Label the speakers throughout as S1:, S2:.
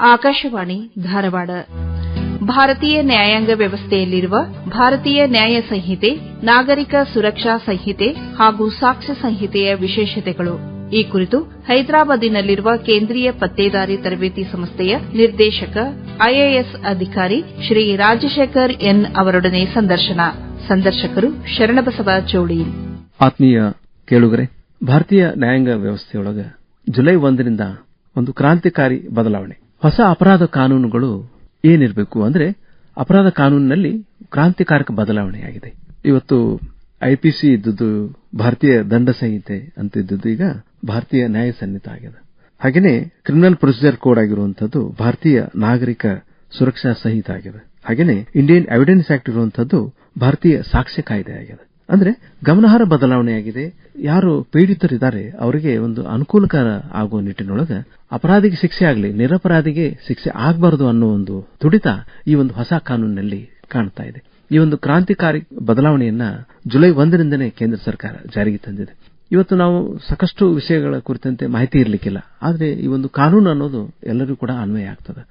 S1: ಆಕಾಶವಾಣಿ, ಧಾರವಾಡ. ಭಾರತೀಯ ನ್ಯಾಯಾಂಗ ವ್ಯವಸ್ಥೆಯಲ್ಲಿರುವ ಭಾರತೀಯ ನ್ಯಾಯ ಸಂಹಿತೆ, ನಾಗರಿಕ ಸುರಕ್ಷಾ ಸಂಹಿತೆ ಹಾಗೂ ಸಾಕ್ಷ್ಯ ಸಂಹಿತೆಯ ವಿಶೇಷತೆಗಳು. ಈ ಕುರಿತು ಹೈದರಾಬಾದಿನಲ್ಲಿರುವ ಕೇಂದ್ರೀಯ ಪತ್ತೇದಾರಿ ತರಬೇತಿ ಸಂಸ್ಥೆಯ ನಿರ್ದೇಶಕ ಐಎಎಸ್ ಅಧಿಕಾರಿ ಶ್ರೀ ರಾಜಶೇಖರ್ ಎನ್ ಅವರೊಡನೆ ಸಂದರ್ಶನ. ಸಂದರ್ಶಕರು ಶರಣಬಸವ ಚೌಳಿ.
S2: ಆತ್ಮೀಯ ಕೇಳುಗರೆ, ಭಾರತೀಯ ನ್ಯಾಯಾಂಗ ವ್ಯವಸ್ಥೆಯೊಳಗ ಜುಲೈ ಒಂದರಿಂದ ಒಂದು ಕ್ರಾಂತಿಕಾರಿ ಬದಲಾವಣೆ. ಹೊಸ ಅಪರಾಧ ಕಾನೂನುಗಳು ಏನಿರಬೇಕು ಅಂದ್ರೆ ಅಪರಾಧ ಕಾನೂನಿನಲ್ಲಿ ಕ್ರಾಂತಿಕಾರಕ ಬದಲಾವಣೆಯಾಗಿದೆ. ಇವತ್ತು ಐಪಿಸಿ ಇದ್ದದ್ದು ಭಾರತೀಯ ದಂಡ ಸಂಹಿತೆ ಅಂತ ಇದ್ದದ್ದು ಈಗ ಭಾರತೀಯ ನ್ಯಾಯ ಸನ್ನಿತ ಆಗಿದೆ ಹಾಗೆಯೇ ಕ್ರಿಮಿನಲ್ ಪ್ರೊಸೀಜರ್ ಕೋಡ್ ಆಗಿರುವಂತದ್ದು ಭಾರತೀಯ ನಾಗರಿಕ ಸುರಕ್ಷಾ ಸಂಹಿತೆ ಆಗಿದೆ ಹಾಗೆಯೇ ಇಂಡಿಯನ್ ಎವಿಡೆನ್ಸ್ ಆಕ್ಟ್ ಇರುವಂತದ್ದು ಭಾರತೀಯ ಸಾಕ್ಷ್ಯ ಕಾಯ್ದೆ ಆಗಿದೆ ಅಂದ್ರೆ ಗಮನಾರ್ಹ ಬದಲಾವಣೆಯಾಗಿದೆ. ಯಾರು ಪೀಡಿತರಿದ್ದಾರೆ ಅವರಿಗೆ ಒಂದು ಅನುಕೂಲಕರ ಆಗುವ ನಿಟ್ಟಿನೊಳಗೆ ಅಪರಾಧಿಗೆ ಶಿಕ್ಷೆ ಆಗಲಿ, ನಿರಪರಾಧಿಗೆ ಶಿಕ್ಷೆ ಆಗಬಾರದು ಅನ್ನೋ ಒಂದು ತುಡಿತ ಈ ಒಂದು ಹೊಸ ಕಾನೂನಿನಲ್ಲಿ ಕಾಣ್ತಾ ಇದೆ. ಈ ಒಂದು ಕ್ರಾಂತಿಕಾರಿ ಬದಲಾವಣೆಯನ್ನ ಜುಲೈ ಒಂದರಿಂದನೇ ಕೇಂದ್ರ ಸರ್ಕಾರ ಜಾರಿಗೆ ತಂದಿದೆ. ಇವತ್ತು ನಾವು ಸಾಕಷ್ಟು ವಿಷಯಗಳ ಕುರಿತಂತೆ ಮಾಹಿತಿ ಇರಲಿಕ್ಕಿಲ್ಲ. ಆದರೆ ಈ ಒಂದು ಕಾನೂನು ಅನ್ನೋದು ಎಲ್ಲರಿಗೂ ಕೂಡ ಅನ್ವಯ ಆಗ್ತದೆ.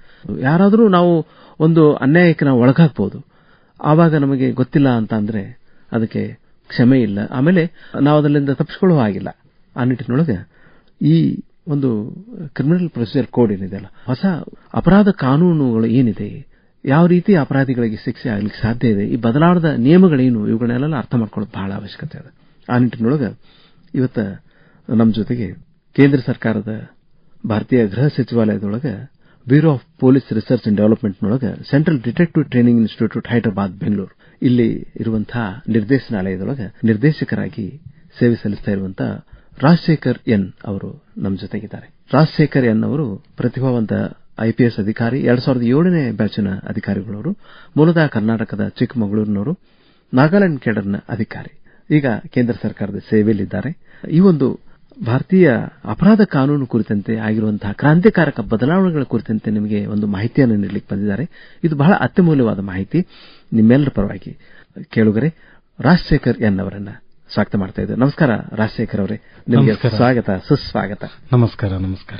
S2: ಯಾರಾದರೂ ನಾವು ಒಂದು ಅನ್ಯಾಯಕ್ಕೆ ನಾವು ಒಳಗಾಗಬಹುದು ಆವಾಗ ನಮಗೆ ಗೊತ್ತಿಲ್ಲ ಅಂತ ಅಂದ್ರೆ ಅದಕ್ಕೆ ಕ್ಷಮೆ ಇಲ್ಲ. ಆಮೇಲೆ ನಾವು ಅದರಿಂದ ತಪ್ಪಿಸಿಕೊಳ್ಳುವ ಆಗಿಲ್ಲ ಆ ನಿಟ್ಟಿನೊಳಗೆ ಈ ಒಂದು ಕ್ರಿಮಿನಲ್ ಪ್ರೊಸೀಜರ್ ಕೋಡ್ ಏನಿದೆ ಅಲ್ಲ, ಹೊಸ ಅಪರಾಧ ಕಾನೂನುಗಳು ಏನಿದೆ, ಯಾವ ರೀತಿ ಅಪರಾಧಿಗಳಿಗೆ ಶಿಕ್ಷೆ ಆಗ್ಲಿಕ್ಕೆ ಸಾಧ್ಯ ಇದೆ, ಈ ಬದಲಾವಣದ ನಿಯಮಗಳೇನು, ಇವುಗಳನ್ನೆಲ್ಲ ಅರ್ಥ ಮಾಡ್ಕೊಳ್ಳೋದು ಬಹಳ ಅವಶ್ಯಕತೆ ಇದೆ ಆ ನಿಟ್ಟಿನೊಳಗೆ ಇವತ್ತ ನಮ್ಮ ಜೊತೆಗೆ ಕೇಂದ್ರ ಸರ್ಕಾರದ ಭಾರತೀಯ ಗೃಹ ಸಚಿವಾಲಯದೊಳಗೆ bureau of police research and ಡೆವಲಪ್ಮೆಂಟ್ನೊಳಗೆ central detective training institute Hyderabad, Bengaluru. ಇಲ್ಲಿ ಇರುವಂತಹ ನಿರ್ದೇಶನಾಲಯದೊಳಗೆ ನಿರ್ದೇಶಕರಾಗಿ ಸೇವೆ ಸಲ್ಲಿಸ್ತಾ ರಾಜಶೇಖರ್ ಎನ್ ಅವರು ನಮ್ಮ ಜೊತೆಗಿದ್ದಾರೆ. ರಾಜಶೇಖರ್ ಎನ್ ಅವರು ಪ್ರತಿಭಾವಂತ ಐಪಿಎಸ್ ಅಧಿಕಾರಿ, ಎರಡ್ ಸಾವಿರದ ಏಳನೇ ಬ್ಯಾಚಿನ ಅಧಿಕಾರಿಗಳವರು, ಮೂಲತಃ ಕರ್ನಾಟಕದ ಚಿಕ್ಕಮಗಳೂರಿನವರು, ನಾಗಾಲ್ಯಾಂಡ್ ಕೇಡರ್ನ ಅಧಿಕಾರಿ. ಈಗ ಕೇಂದ್ರ ಸರ್ಕಾರದ ಸೇವೆಯಲ್ಲಿದ್ದಾರೆ. ಈ ಒಂದು ಭಾರತೀಯ ಅಪರಾಧ ಕಾನೂನು ಕುರಿತಂತೆ ಆಗಿರುವಂತಹ ಕ್ರಾಂತಿಕಾರಕ ಬದಲಾವಣೆಗಳ ಕುರಿತಂತೆ ನಿಮಗೆ ಒಂದು ಮಾಹಿತಿಯನ್ನು ನೀಡಲಿಕ್ಕೆ ಬಂದಿದ್ದಾರೆ. ಇದು ಬಹಳ ಅತ್ಯಮೂಲ್ಯವಾದ ಮಾಹಿತಿ. ನಿಮ್ಮೆಲ್ಲರ ಪರವಾಗಿ ಕೇಳುಗರೆ, ರಾಜಶೇಖರ್ ಎನ್ ಅವರನ್ನ ಸ್ವಾಗತ ಮಾಡ್ತಾ ಇದ್ದೆ ನಮಸ್ಕಾರ ರಾಜಶೇಖರ್ ಅವರೇ. ನಿಮಗೆ ಸ್ವಾಗತ ಸುಸ್ವಾಗತ.
S3: ನಮಸ್ಕಾರ ನಮಸ್ಕಾರ.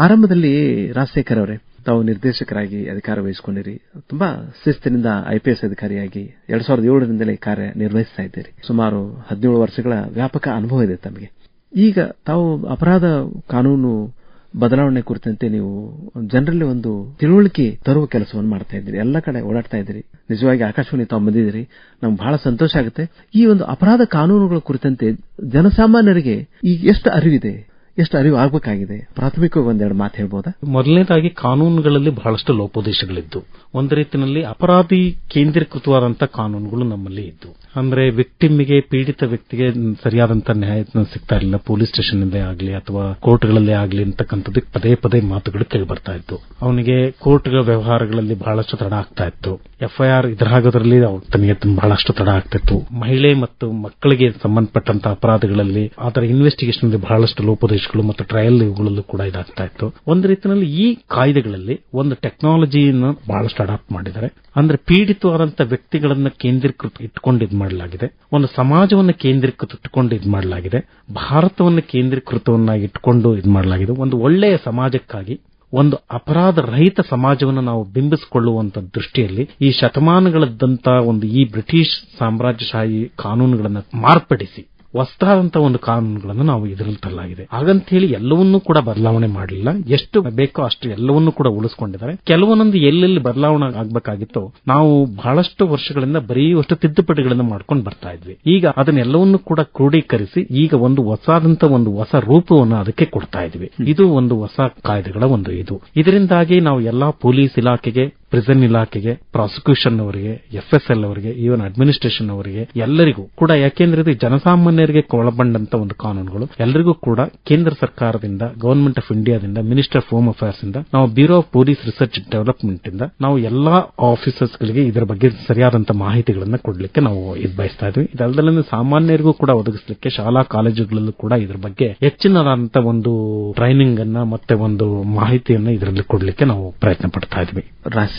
S2: ಆರಂಭದಲ್ಲಿ ರಾಜಶೇಖರ್ ಅವರೇ ತಾವು ನಿರ್ದೇಶಕರಾಗಿ ಅಧಿಕಾರ ವಹಿಸಿಕೊಂಡಿರಿ. ತುಂಬಾ ಶಿಸ್ತಿನಿಂದ ಐಪಿಎಸ್ ಅಧಿಕಾರಿಯಾಗಿ ಎರಡ್ ಸಾವಿರದ ಏಳರಿಂದಲೇ ಕಾರ್ಯ ನಿರ್ವಹಿಸ್ತಾ ಇದ್ದೀರಿ. ಸುಮಾರು ಹದಿನೇಳು ವರ್ಷಗಳ ವ್ಯಾಪಕ ಅನುಭವ ಇದೆ ತಮಗೆ. ಈಗ ತಾವು ಅಪರಾಧ ಕಾನೂನು ಬದಲಾವಣೆ ಕುರಿತಂತೆ ನೀವು ಜನರಲ್ಲಿ ಒಂದು ತಿಳುವಳಿಕೆ ತರುವ ಕೆಲಸವನ್ನು ಮಾಡ್ತಾ ಇದ್ದೀರಿ. ಎಲ್ಲ ಕಡೆ ಓಡಾಡ್ತಾ ಇದ್ದೀರಿ. ನಿಜವಾಗಿ ಆಕಾಶವಾಣಿ ತಾವು ಬಂದಿದ್ದೀರಿ. ನಮ್ಗೆ ಬಹಳ ಸಂತೋಷ ಆಗುತ್ತೆ. ಈ ಒಂದು ಅಪರಾಧ ಕಾನೂನುಗಳ ಕುರಿತಂತೆ ಜನಸಾಮಾನ್ಯರಿಗೆ ಈಗ ಎಷ್ಟು ಅರಿವಿದೆ? ಎಷ್ಟು ಅರಿವು ಆಗಬೇಕಾಗಿದೆ? ಪ್ರಾಥಮಿಕವಾಗಿ ಒಂದೆರಡು ಮಾತು ಹೇಳ್ಬೋದಾ?
S3: ಮೊದಲನೇದಾಗಿ ಕಾನೂನುಗಳಲ್ಲಿ ಬಹಳಷ್ಟು ಲೋಪೋದೇಶಗಳಿದ್ದು ಒಂದು ರೀತಿಯಲ್ಲಿ ಅಪರಾಧಿ ಕೇಂದ್ರೀಕೃತವಾದಂತಹ ಕಾನೂನುಗಳು ನಮ್ಮಲ್ಲಿ ಇದ್ದು, ಅಂದ್ರೆ ವಿಕ್ಟಿಮ್ಗೆ ಪೀಡಿತ ವ್ಯಕ್ತಿಗೆ ಸರಿಯಾದಂತಹ ನ್ಯಾಯ ಸಿಗ್ತಾ ಇರಲಿಲ್ಲ, ಪೊಲೀಸ್ ಸ್ಟೇಷನ್ ಆಗಲಿ ಅಥವಾ ಕೋರ್ಟ್ಗಳಲ್ಲೇ ಆಗಲಿ ಅಂತಕ್ಕಂಥದ್ದು ಪದೇ ಪದೇ ಮಾತುಗಳು ಕೇಳಿ ಬರ್ತಾ ಇತ್ತು. ಅವನಿಗೆ ಕೋರ್ಟ್ಗಳ ವ್ಯವಹಾರಗಳಲ್ಲಿ ಬಹಳಷ್ಟು ತಡ ಆಗ್ತಾ ಇತ್ತು. ಎಫ್ಐಆರ್ ಇದರಾಗೋದ್ರಲ್ಲಿ ತನಗೆ ಬಹಳಷ್ಟು ತಡ ಆಗ್ತಿತ್ತು ಮಹಿಳೆ ಮತ್ತು ಮಕ್ಕಳಿಗೆ ಸಂಬಂಧಪಟ್ಟಂತಹ ಅಪರಾಧಗಳಲ್ಲಿ ಅದರ ಇನ್ವೆಸ್ಟಿಗೇಷನ್ ಬಹಳಷ್ಟು ಲೋಪದೇಶಗಳು ಮತ್ತು ಟ್ರಯಲ್ ಇವುಗಳಲ್ಲೂ ಕೂಡ ಇದಾಗ್ತಾ ಇತ್ತು. ಒಂದು ರೀತಿಯಲ್ಲಿ ಈ ಕಾಯ್ದೆಗಳಲ್ಲಿ ಒಂದು ಟೆಕ್ನಾಲಜಿಯನ್ನು ಬಹಳಷ್ಟು ಅಡಾಪ್ಟ್ ಮಾಡಿದ್ದಾರೆ. ಅಂದ್ರೆ ಪೀಡಿತವಾದಂತಹ ವ್ಯಕ್ತಿಗಳನ್ನ ಕೇಂದ್ರೀಕೃತ ಇಟ್ಕೊಂಡು ಇದು ಮಾಡಲಾಗಿದೆ. ಒಂದು ಸಮಾಜವನ್ನು ಕೇಂದ್ರೀಕೃತ ಇಟ್ಕೊಂಡು ಇದು ಮಾಡಲಾಗಿದೆ. ಭಾರತವನ್ನು ಕೇಂದ್ರೀಕೃತವನ್ನಾಗಿ ಇಟ್ಕೊಂಡು ಇದು ಮಾಡಲಾಗಿದೆ. ಒಂದು ಒಳ್ಳೆಯ ಸಮಾಜಕ್ಕಾಗಿ, ಒಂದು ಅಪರಾಧ ರಹಿತ ಸಮಾಜವನ್ನು ನಾವು ಬಿಂಬಿಸಿಕೊಳ್ಳುವಂತ ದೃಷ್ಟಿಯಲ್ಲಿ ಈ ಶತಮಾನಗಳದ್ದಂತ ಒಂದು ಈ ಬ್ರಿಟಿಷ್ ಸಾಮ್ರಾಜ್ಯಶಾಹಿ ಕಾನೂನುಗಳನ್ನು ಮಾರ್ಪಡಿಸಿ ಹೊಸದಾದಂತಹ ಒಂದು ಕಾನೂನುಗಳನ್ನು ನಾವು ಇದರಲ್ಲಿ ತರಲಾಗಿದೆ. ಹಾಗಂತ ಹೇಳಿ ಎಲ್ಲವನ್ನೂ ಕೂಡ ಬದಲಾವಣೆ ಮಾಡಲಿಲ್ಲ. ಎಷ್ಟು ಬೇಕೋ ಅಷ್ಟು ಎಲ್ಲವನ್ನೂ ಕೂಡ ಉಳಿಸಿಕೊಂಡಿದ್ದಾರೆ. ಕೆಲವೊಂದೊಂದು ಎಲ್ಲೆಲ್ಲಿ ಬದಲಾವಣೆ ಆಗಬೇಕಾಗಿತ್ತು, ನಾವು ಬಹಳಷ್ಟು ವರ್ಷಗಳಿಂದ ಬರೀ ಅಷ್ಟು ತಿದ್ದುಪಡಿಗಳನ್ನು ಮಾಡ್ಕೊಂಡು ಬರ್ತಾ ಇದ್ವಿ. ಈಗ ಅದನ್ನೆಲ್ಲವನ್ನೂ ಕೂಡ ಕ್ರೋಢೀಕರಿಸಿ ಈಗ ಒಂದು ಹೊಸದಂತ ಒಂದು ಹೊಸ ರೂಪವನ್ನು ಅದಕ್ಕೆ ಕೊಡ್ತಾ ಇದ್ವಿ. ಇದು ಒಂದು ಹೊಸ ಕಾಯ್ದೆಗಳ ಒಂದು ಇದು. ಇದರಿಂದಾಗಿ ನಾವು ಎಲ್ಲಾ ಪೊಲೀಸ್ ಇಲಾಖೆಗೆ ಪ್ರಿಸನ್ ಇಲಾಖೆಗೆ ಪ್ರಾಸಿಕ್ಯೂಷನ್ ಅವರಿಗೆ ಎಫ್ಎಸ್ಎಲ್ ಅವರಿಗೆ ಈವನ್ ಅಡ್ಮಿನಿಸ್ಟ್ರೇಷನ್ ಅವರಿಗೆ ಎಲ್ಲರಿಗೂ ಕೂಡ, ಯಾಕೆಂದ್ರೆ ಇದು ಜನಸಾಮಾನ್ಯರಿಗೆ ಒಳಗೊಂಡಂತ ಒಂದು ಕಾನೂನುಗಳು. ಎಲ್ಲರಿಗೂ ಕೂಡ ಕೇಂದ್ರ ಸರ್ಕಾರದಿಂದ ಗವರ್ಮೆಂಟ್ ಆಫ್ ಇಂಡಿಯಾದಿಂದ ಮಿನಿಸ್ಟರ್ ಆಫ್ ಹೋಮ್ ಅಫೇರ್ಸ್ ಇಂದ, ನಾವು bureau of police research development ಇಂದ, ನಾವು ಎಲ್ಲಾ ಆಫೀಸರ್ಸ್ ಗಳಿಗೆ ಇದರ ಬಗ್ಗೆ ಸರಿಯಾದಂತಹ ಮಾಹಿತಿಗಳನ್ನ ಕೊಡಲಿಕ್ಕೆ ನಾವು ಇದು ಬಯಸ್ತಾ ಇದ್ವಿ. ಇದಲ್ಲದೆ ಸಾಮಾನ್ಯರಿಗೂ ಕೂಡ ಒದಗಿಸಲಿಕ್ಕೆ ಶಾಲಾ, ಕಾಲೇಜುಗಳಲ್ಲೂ ಕೂಡ ಇದರ ಬಗ್ಗೆ ಹೆಚ್ಚಿನದಾದಂತಹ ಒಂದು ಟ್ರೈನಿಂಗ್ ಅನ್ನ ಮತ್ತೆ ಒಂದು ಮಾಹಿತಿಯನ್ನ ಇದರಲ್ಲಿ ಕೊಡಲಿಕ್ಕೆ ನಾವು ಪ್ರಯತ್ನ ಪಡ್ತಾ ಇದ್ವಿ.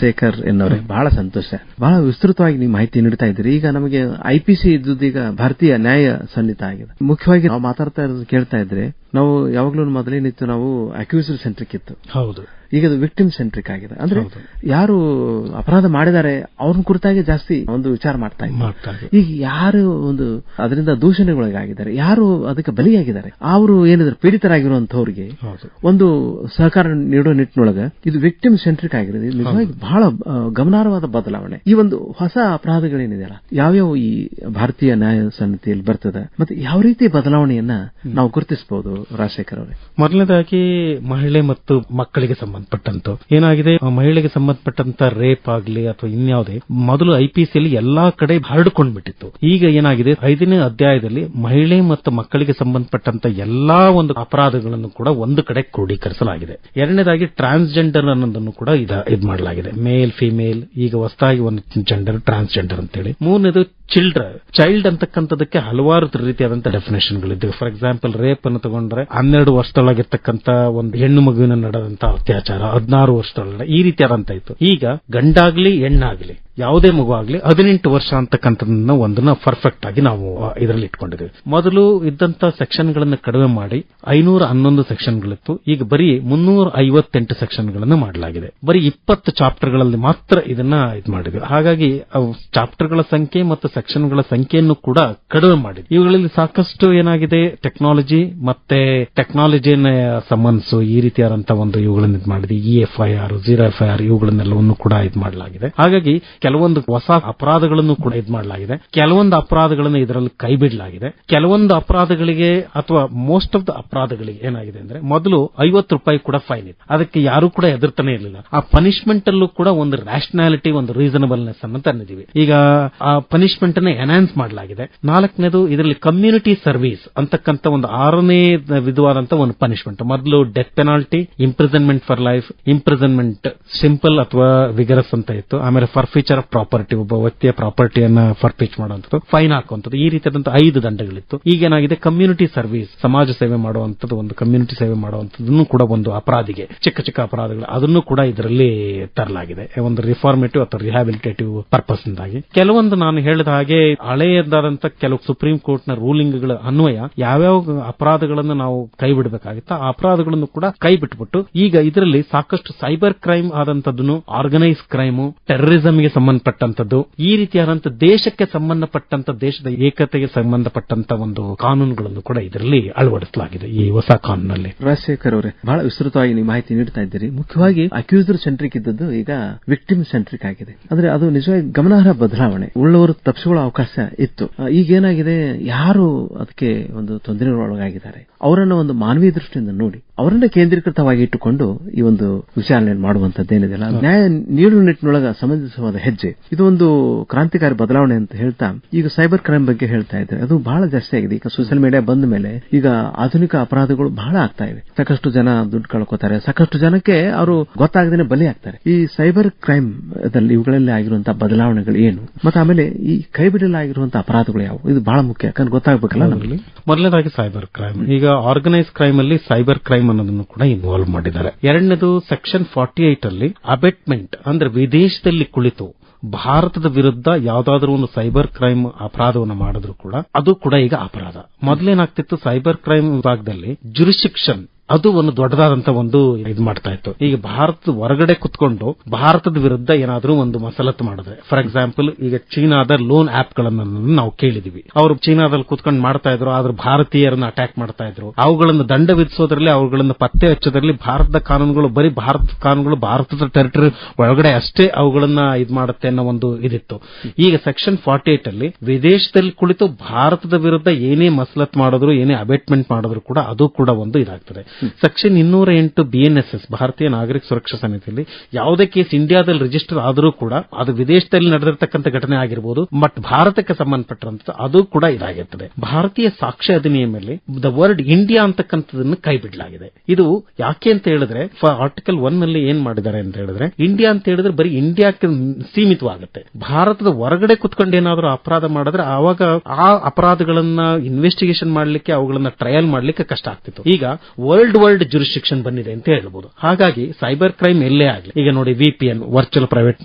S2: ರಾಜಶೇಖರ್ ಎನ್ನವರೇ ಬಹಳ ಸಂತೋಷ. ಬಹಳ ವಿಸ್ತೃತವಾಗಿ ನೀವು ಮಾಹಿತಿ ನೀಡ್ತಾ ಇದ್ದೀರಿ. ಈಗ ನಮಗೆ ಐಪಿಸಿ ಇದ್ದುದು ಈಗ ಭಾರತೀಯ ನ್ಯಾಯ ಸನ್ನಿತ ಆಗಿದೆ. ಮುಖ್ಯವಾಗಿ ನಾವು ಮಾತಾಡ್ತಾ ಇರೋದು ಕೇಳ್ತಾ ಇದ್ರೆ ನಾವು ಯಾವಾಗ್ಲೂ ಮೊದಲೇನಿತ್ತು ನಾವು ಅಕ್ಯೂಸರ್ ಸೆಂಟ್ರಿಕ್ ಇತ್ತು.
S3: ಹೌದು.
S2: ಈಗ ಅದು ವಿಕ್ಟಿಮ್ ಸೆಂಟ್ರಿಕ್ ಆಗಿದೆ. ಅಂದ್ರೆ ಯಾರು ಅಪರಾಧ ಮಾಡಿದ್ದಾರೆ ಅವ್ರನ್ನ ಕುರಿತಾಗಿ ಜಾಸ್ತಿ ಒಂದು ವಿಚಾರ ಮಾಡ್ತಾ ಇದ್ದಾರೆ. ಈಗ ಯಾರು ಒಂದು ಅದರಿಂದ ದೂಷಣೆಗೊಳಗಾಗಿದ್ದಾರೆ ಯಾರು ಅದಕ್ಕೆ ಬಲಿಯಾಗಿದ್ದಾರೆ ಅವರು ಏನಿದ್ರೆ ಪೀಡಿತರಾಗಿರುವಂತವ್ರಿಗೆ ಒಂದು ಸಹಕಾರ ನೀಡೋ ನಿಟ್ಟಿನೊಳಗ ಇದು ವಿಕ್ಟಿಮ್ ಸೆಂಟ್ರಿಕ್ ಆಗಿರೋದು ನಿಜವಾಗಿ ಬಹಳ ಗಮನಾರ್ಹವಾದ ಬದಲಾವಣೆ. ಈ ಒಂದು ಹೊಸ ಅಪರಾಧಗಳೇನಿದೆಯಲ್ಲ ಯಾವ್ಯಾವ ಈ ಭಾರತೀಯ ನ್ಯಾಯ ಸಮಿತಿಯಲ್ಲಿ ಬರ್ತದೆ ಮತ್ತೆ ಯಾವ ರೀತಿ ಬದಲಾವಣೆಯನ್ನ ನಾವು ಗುರುತಿಸಬಹುದು ರಾಜಶೇಖರ್ ಅವರೇ?
S3: ಮೊದಲನೇದಾಗಿ ಮಹಿಳೆ ಮತ್ತು ಮಕ್ಕಳಿಗೆ ಸಂಬಂಧಪಟ್ಟಂತ ಏನಾಗಿದೆ? ಮಹಿಳೆಗೆ ಸಂಬಂಧಪಟ್ಟಂತ ರೇಪ್ ಆಗ್ಲಿ ಅಥವಾ ಇನ್ಯಾವುದೇ, ಮೊದಲು ಐಪಿಸಿಯಲ್ಲಿ ಎಲ್ಲಾ ಕಡೆ ಹರಡಿಕೊಂಡ್ಬಿಟ್ಟಿತ್ತು. ಈಗ ಏನಾಗಿದೆ? ಐದನೇ ಅಧ್ಯಾಯದಲ್ಲಿ ಮಹಿಳೆ ಮತ್ತು ಮಕ್ಕಳಿಗೆ ಸಂಬಂಧಪಟ್ಟಂತ ಎಲ್ಲಾ ಒಂದು ಅಪರಾಧಗಳನ್ನು ಕೂಡ ಒಂದು ಕಡೆ ಕ್ರೋಢೀಕರಿಸಲಾಗಿದೆ. ಎರಡನೇದಾಗಿ ಟ್ರಾನ್ಸ್ಜೆಂಡರ್ ಅನ್ನೋದನ್ನು ಕೂಡ ಇದ್ ಮಾಡಲಾಗಿದೆ ಮೇಲ್ ಫಿಮೇಲ್ ಈಗ ಹೊಸದಾಗಿ ಒಂದು ಜೆಂಡರ್ ಟ್ರಾನ್ಸ್ಜೆಂಡರ್ ಅಂತೇಳಿ. ಮೂರನೇದು ಚಿಲ್ಡ್ರನ್ ಚೈಲ್ಡ್ ಅಂತಕ್ಕಂಥದಕ್ಕೆ ಹಲವಾರು ರೀತಿಯಾದಂತ ಡೆಫಿನೇಷನ್ ಗಳಿದ್ದವು ಫಾರ್ ಎಕ್ಸಾಂಪಲ್ ರೇಪ್ ಅನ್ನು ತಗೊಂಡ್ರೆ ಹನ್ನೆರಡು ವರ್ಷದೊಳಗಿರ್ತಕ್ಕಂಥ ಒಂದು ಹೆಣ್ಣು ಮಗುವಿನ ನಡೆದಂತಹ ಅತ್ಯಾಚಾರ, ಹದಿನಾರು ವರ್ಷದೊಳಗಡೆ ಈ ರೀತಿಯಾದಂತ ಇತ್ತು ಈಗ ಗಂಡಾಗ್ಲಿ, ಹೆಣ್ಣಾಗ್ಲಿ ಯಾವುದೇ ಮಗು ಆಗಲಿ, ಹದಿನೆಂಟು ವರ್ಷ ಅಂತಕ್ಕಂಥದನ್ನ ಒಂದನ್ನ ಪರ್ಫೆಕ್ಟ್ ಆಗಿ ನಾವು ಇದರಲ್ಲಿ ಇಟ್ಕೊಂಡಿದ್ದೀವಿ. ಮೊದಲು ಇದ್ದಂತ ಸೆಕ್ಷನ್ ಗಳನ್ನ ಕಡಿಮೆ ಮಾಡಿ, ಐನೂರ ಹನ್ನೊಂದು ಸೆಕ್ಷನ್ ಗಳಿತ್ತು ಈಗ ಬರೀ ಮುನ್ನೂರ ಐವತ್ತೆಂಟು ಸೆಕ್ಷನ್ಗಳನ್ನು ಮಾಡಲಾಗಿದೆ. ಬರೀ ಇಪ್ಪತ್ತು ಚಾಪ್ಟರ್ಗಳಲ್ಲಿ ಮಾತ್ರ ಇದನ್ನ ಇದು ಮಾಡಿದ್ವಿ ಹಾಗಾಗಿ ಚಾಪ್ಟರ್ಗಳ ಸಂಖ್ಯೆ ಮತ್ತು ಸೆಕ್ಷನ್ಗಳ ಸಂಖ್ಯೆಯನ್ನು ಕೂಡ ಕಡಿಮೆ ಮಾಡಿದ್ವಿ ಇವುಗಳಲ್ಲಿ ಸಾಕಷ್ಟು ಏನಾಗಿದೆ? ಟೆಕ್ನಾಲಜಿ ಮತ್ತೆ ಟೆಕ್ನಾಲಜಿನ ಸಮನ್ಸು ಈ ರೀತಿಯಾದಂತಹ ಒಂದು ಇವುಗಳನ್ನು ಇದು ಮಾಡಿದೆ E F I R zero F I R ಇವುಗಳನ್ನೆಲ್ಲವನ್ನು ಕೂಡ ಇದು ಮಾಡಲಾಗಿದೆ. ಹಾಗಾಗಿ ಕೆಲವೊಂದು ಹೊಸ ಅಪರಾಧಗಳನ್ನು ಕೂಡ ಇದು ಮಾಡಲಾಗಿದೆ. ಕೆಲವೊಂದು ಅಪರಾಧಗಳನ್ನು ಇದರಲ್ಲಿ ಕೈಬಿಡಲಾಗಿದೆ ಕೆಲವೊಂದು ಅಪರಾಧಗಳಿಗೆ ಅಥವಾ ಮೋಸ್ಟ್ ಆಫ್ ದ ಅಪರಾಧಗಳಿಗೆ ಏನಾಗಿದೆ ಅಂದ್ರೆ ಮೊದಲು ಐವತ್ತು ರೂಪಾಯಿ ಕೂಡ ಫೈನ್ ಇತ್ತು. ಅದಕ್ಕೆ ಯಾರು ಕೂಡ ಎದುರ್ತಾನೆ ಇರಲಿಲ್ಲ. ಆ ಪನಿಷ್ಮೆಂಟ್ ಅಲ್ಲೂ ಕೂಡ ಒಂದು ರ್ಯಾಷನಾಲಿಟಿ ಒಂದು ರೀಸನಬಲ್ನೆಸ್ ಅನ್ನು ತಂದಿದ್ದೀವಿ. ಈಗ ಆ ಪನಿಷ್ಮೆಂಟ್ ಅನ್ನ ಎನ್ಹಾನ್ಸ್ ಮಾಡಲಾಗಿದೆ. ನಾಲ್ಕನೇದು ಇದರಲ್ಲಿ ಕಮ್ಯುನಿಟಿ ಸರ್ವಿಸ್ ಅಂತಕ್ಕಂಥ ಒಂದು ಆರನೇ ವಿಧವಾದಂತ ಒಂದು ಪನಿಷ್ಮೆಂಟ್ ಮೊದಲು death penalty imprisonment for life imprisonment simple ಅಥವಾ ವಿಗರಸ್ ಅಂತ ಇತ್ತು. ಆಮೇಲೆ ಫರ್ಫೀಚರ್ ಆಫ್ ಪ್ರಾಪರ್ಟಿ ಒಬ್ಬ ವ್ಯಕ್ತಿಯ ಪ್ರಾಪರ್ಟಿಯನ್ನ ಫರ್ಫೀಚ್ ಮಾಡುವಂಥದ್ದು ಫೈನ್ ಹಾಕುವಂಥದ್ದು, ಈ ರೀತಿಯಾದಂತಹ ಐದು ದಂಡಗಳಿತ್ತು. ಈಗೇನಾಗಿದೆ ಕಮ್ಯುನಿಟಿ ಸರ್ವಿಸ್ ಸಮಾಜ ಸೇವೆ ಮಾಡುವಂಥದ್ದು ಒಂದು ಕಮ್ಯುನಿಟಿ ಸೇವೆ ಮಾಡುವಂಥದ್ದನ್ನು ಕೂಡ ಒಂದು ಅಪರಾಧಿಗೆ, ಚಿಕ್ಕ ಚಿಕ್ಕ ಅಪರಾಧಗಳು, ಅದನ್ನು ಕೂಡ ಇದರಲ್ಲಿ ತರಲಾಗಿದೆ. ಒಂದು ರಿಫಾರ್ಮೇಟಿವ್ ಅಥವಾ ರಿಹಾಬಿಲಿಟೇಟಿವ್ ಪರ್ಪಸ್ ಇಂದಾಗಿ. ಕೆಲವೊಂದು ನಾನು ಹೇಳಿದ ಹಾಗೆ ಹಳೆಯದಾದಂತಹ ಕೆಲವು ಸುಪ್ರೀಂ ಕೋರ್ಟ್ನ ರೂಲಿಂಗ್ಗಳ ಅನ್ವಯ ಯಾವ್ಯಾವ ಅಪರಾಧಗಳನ್ನು ನಾವು ಕೈ ಬಿಡಬೇಕಾಗಿತ್ತು ಆ ಅಪರಾಧಗಳನ್ನು ಕೂಡ ಕೈ ಬಿಟ್ಬಿಟ್ಟು ಈಗ ಇದರಲ್ಲಿ ಸಾಕಷ್ಟು ಸೈಬರ್ ಕ್ರೈಮ್ ಆದಂತದ್ದನ್ನು ಆರ್ಗನೈಸ್ ಕ್ರೈಮ್ ಟೆರರಿಸಂಗೆ ಸಂಬಂಧಪಟ್ಟಂತದ್ದು ಈ ರೀತಿಯಾದಂತ ದೇಶಕ್ಕೆ ಸಂಬಂಧಪಟ್ಟಂತ ದೇಶದ ಏಕತೆಗೆ ಸಂಬಂಧಪಟ್ಟಂತ ಒಂದು ಕಾನೂನುಗಳನ್ನು ಕೂಡ ಇದರಲ್ಲಿ ಅಳವಡಿಸಲಾಗಿದೆ ಈ ಹೊಸ ಕಾನೂನಲ್ಲಿ.
S2: ರಾಜಶೇಖರ್ ಅವರೇ ಬಹಳ ವಿಸ್ತೃತವಾಗಿ ನೀವು ಮಾಹಿತಿ ನೀಡ್ತಾ ಇದ್ದೀರಿ. ಮುಖ್ಯವಾಗಿ ಅಕ್ಯೂಸರ್ ಸೆಂಟ್ರಿಕ್ ಇದ್ದದ್ದು ಈಗ ವಿಕ್ಟಿಮ್ ಸೆಂಟ್ರಿಕ್ ಆಗಿದೆ. ಅಂದ್ರೆ ಅದು ನಿಜವಾಗಿ ಗಮನಾರ್ಹ ಬದಲಾವಣೆ. ಉಳ್ಳವರು ತಪ್ಪಿಸಿಕೊಳ್ಳೋ ಅವಕಾಶ ಇತ್ತು. ಈಗ ಏನಾಗಿದೆ? ಯಾರು ಅದಕ್ಕೆ ಒಂದು ತೊಂದರೆಗೊಳಗಾಗಿದ್ದಾರೆ? ಅವರನ್ನು ಒಂದು ಮಾನವೀಯ ದೃಷ್ಟಿಯಿಂದ ನೋಡಿ. ಅವರನ್ನ ಕೇಂದ್ರೀಕೃತವಾಗಿ ಇಟ್ಟುಕೊಂಡು ಈ ಒಂದು ವಿಚಾರಣೆ ಮಾಡುವಂತದ್ದೇನಿದೆ ನ್ಯಾಯ ನೀಡುವ ನಿಟ್ಟಿನೊಳಗ ಸಮಂಜಸವಾದ ಹೆಜ್ಜೆ. ಇದು ಒಂದು ಕ್ರಾಂತಿಕಾರಿ ಬದಲಾವಣೆ ಅಂತ ಹೇಳ್ತಾ ಈಗ ಸೈಬರ್ ಕ್ರೈಮ್ ಬಗ್ಗೆ ಹೇಳ್ತಾ ಇದ್ದಾರೆ. ಅದು ಬಹಳ ಜಾಸ್ತಿ ಆಗಿದೆ. ಈಗ ಸೋಷಿಯಲ್ ಮೀಡಿಯಾ ಬಂದ ಮೇಲೆ ಈಗ ಆಧುನಿಕ ಅಪರಾಧಗಳು ಬಹಳ ಆಗ್ತಾ ಇವೆ. ಸಾಕಷ್ಟು ಜನ ದುಡ್ಡು ಕಳ್ಕೊತಾರೆ. ಸಾಕಷ್ಟು ಜನಕ್ಕೆ ಅವರು ಗೊತ್ತಾಗದೇನೆ ಬಲಿ ಆಗ್ತಾರೆ ಈ ಸೈಬರ್ ಕ್ರೈಮ್ ಇವುಗಳಲ್ಲಿ ಆಗಿರುವಂತಹ ಬದಲಾವಣೆಗಳು ಏನು? ಮತ್ತೆ ಆಮೇಲೆ ಈ ಕೈ ಬಿಡಲಾಗಿರುವಂತಹ ಅಪರಾಧಗಳು ಯಾವುವು? ಇದು ಬಹಳ ಮುಖ್ಯ. ಯಾಕಂದ್ರೆ ಗೊತ್ತಾಗಬೇಕಲ್ಲ ನಮಗೆ.
S3: ಮೊದಲನೇದಾಗಿ ಸೈಬರ್ ಕ್ರೈಮ್. ಈಗ ಆರ್ಗನೈಸ್ ಕ್ರೈಮ್ ಅಲ್ಲಿ ಸೈಬರ್ ಕ್ರೈಮ್ ಅನ್ನೋದನ್ನು ಕೂಡ ಇನ್ವಾಲ್ವ್ ಮಾಡಿದ್ದಾರೆ. ಎರಡನೇದು ಸೆಕ್ಷನ್ ಫಾರ್ಟಿ ಏಟ್ ಅಲ್ಲಿ ಅಬೆಟ್ಮೆಂಟ್ ಅಂದ್ರೆ ವಿದೇಶದಲ್ಲಿ ಕುಳಿತು ಭಾರತದ ವಿರುದ್ಧ ಯಾವ್ದಾದ್ರೂ ಒಂದು ಸೈಬರ್ ಕ್ರೈಮ್ ಅಪರಾಧವನ್ನು ಮಾಡಿದ್ರು ಕೂಡ ಅದು ಕೂಡ ಈಗ ಅಪರಾಧ. ಮೊದಲೇನಾಗ್ತಿತ್ತು, ಸೈಬರ್ ಕ್ರೈಮ್ ವಿಭಾಗದಲ್ಲಿ ಜುರಿಶಿಕ್ಷನ್ ಅದು ಒಂದು ದೊಡ್ಡದಾದಂತ ಒಂದು ಇದು ಮಾಡ್ತಾ ಇತ್ತು. ಈಗ ಭಾರತದ ಹೊರಗಡೆ ಕುತ್ಕೊಂಡು ಭಾರತದ ವಿರುದ್ಧ ಏನಾದರೂ ಒಂದು ಮಸಲತ್ತು ಮಾಡಿದ್ರೆ ಫಾರ್ ಎಕ್ಸಾಂಪಲ್ ಈಗ ಚೀನಾದ ಲೋನ್ ಆಪ್ಗಳನ್ನು ನಾವು ಕೇಳಿದೀವಿ. ಅವರು ಚೀನಾದಲ್ಲಿ ಕುತ್ಕೊಂಡು ಮಾಡ್ತಾ ಇದ್ರು, ಆದ್ರೆ ಭಾರತೀಯರನ್ನು ಅಟ್ಯಾಕ್ ಮಾಡ್ತಾ ಇದ್ರು. ಅವುಗಳನ್ನು ದಂಡ ವಿಧಿಸೋದ್ರಲ್ಲಿ, ಅವುಗಳನ್ನು ಪತ್ತೆ ಹಚ್ಚೋದ್ರಲ್ಲಿ ಭಾರತದ ಕಾನೂನುಗಳು, ಬರೀ ಭಾರತದ ಕಾನೂನುಗಳು, ಭಾರತದ ಟೆರಿಟರಿ ಒಳಗಡೆ ಅಷ್ಟೇ ಅವುಗಳನ್ನ ಇದು ಮಾಡುತ್ತೆ ಅನ್ನೋ ಒಂದು ಇದಿತ್ತು. ಈಗ ಸೆಕ್ಷನ್ ಫಾರ್ಟಿ ಏಟ್ ಅಲ್ಲಿ ವಿದೇಶದಲ್ಲಿ ಕುಳಿತು ಭಾರತದ ವಿರುದ್ಧ ಏನೇ ಮಸಲತ್ ಮಾಡಿದ್ರು, ಏನೇ ಅಬೇಟ್ಮೆಂಟ್ ಮಾಡಿದ್ರು ಕೂಡ ಅದು ಕೂಡ ಒಂದು ಇದಾಗ್ತದೆ. ಸೆಕ್ಷನ್ ಇನ್ನೂರ ಎಂಟು ಬಿಎನ್ಎಸ್ಎಸ್ ಭಾರತೀಯ ನಾಗರಿಕ ಸುರಕ್ಷಾ ಸಮಿತಿಯಲ್ಲಿ ಯಾವುದೇ ಕೇಸ್ ಇಂಡಿಯಾದಲ್ಲಿ ರಿಜಿಸ್ಟರ್ ಆದರೂ ಕೂಡ ಅದು ವಿದೇಶದಲ್ಲಿ ನಡೆದಿರತಕ್ಕಂಥ ಘಟನೆ ಆಗಿರಬಹುದು ಬಟ್ ಭಾರತಕ್ಕೆ ಸಂಬಂಧಪಟ್ಟಂತ ಅದು ಕೂಡ ಇದಾಗಿರ್ತದೆ. ಭಾರತೀಯ ಸಾಕ್ಷ್ಯ ಅಧಿನಿಯಮದಲ್ಲಿ ದ ವರ್ಡ್ ಇಂಡಿಯಾ ಅಂತಕ್ಕಂಥದನ್ನು ಕೈ ಬಿಡಲಾಗಿದೆ ಇದು ಯಾಕೆ ಅಂತ ಹೇಳಿದ್ರೆ ಆರ್ಟಿಕಲ್ ಒನ್ನಲ್ಲಿ ಏನ್ ಮಾಡಿದ್ದಾರೆ ಅಂತ ಹೇಳಿದ್ರೆ ಇಂಡಿಯಾ ಅಂತ ಹೇಳಿದ್ರೆ ಬರೀ ಇಂಡಿಯಾಕ್ಕೆ ಸೀಮಿತವಾಗುತ್ತೆ. ಭಾರತದ ಹೊರಗಡೆ ಕುತ್ಕೊಂಡು ಏನಾದರೂ ಅಪರಾಧ ಮಾಡಿದ್ರೆ ಆವಾಗ ಆ ಅಪರಾಧಗಳನ್ನ ಇನ್ವೆಸ್ಟಿಗೇಷನ್ ಮಾಡಲಿಕ್ಕೆ, ಅವುಗಳನ್ನ ಟ್ರಯಲ್ ಮಾಡಲಿಕ್ಕೆ ಕಷ್ಟ ಆಗ್ತಿತ್ತು. ಈಗ ವರ್ಲ್ಡ್ ವರ್ಲ್ಡ್ ವರ್ಲ್ಡ್ ಜುರಿಸ್ಟಿಕ್ಷನ್ ಬಂದಿದೆ ಅಂತ ಹೇಳ್ಬೋದು. ಹಾಗಾಗಿ ಸೈಬರ್ ಕ್ರೈಮ್ ಎಲ್ಲೇ ಆಗಲಿ ಈಗ ನೋಡಿ ವಿಪಿಎನ್ ವರ್ಚುವಲ್ ಪ್ರೈವೇಟ್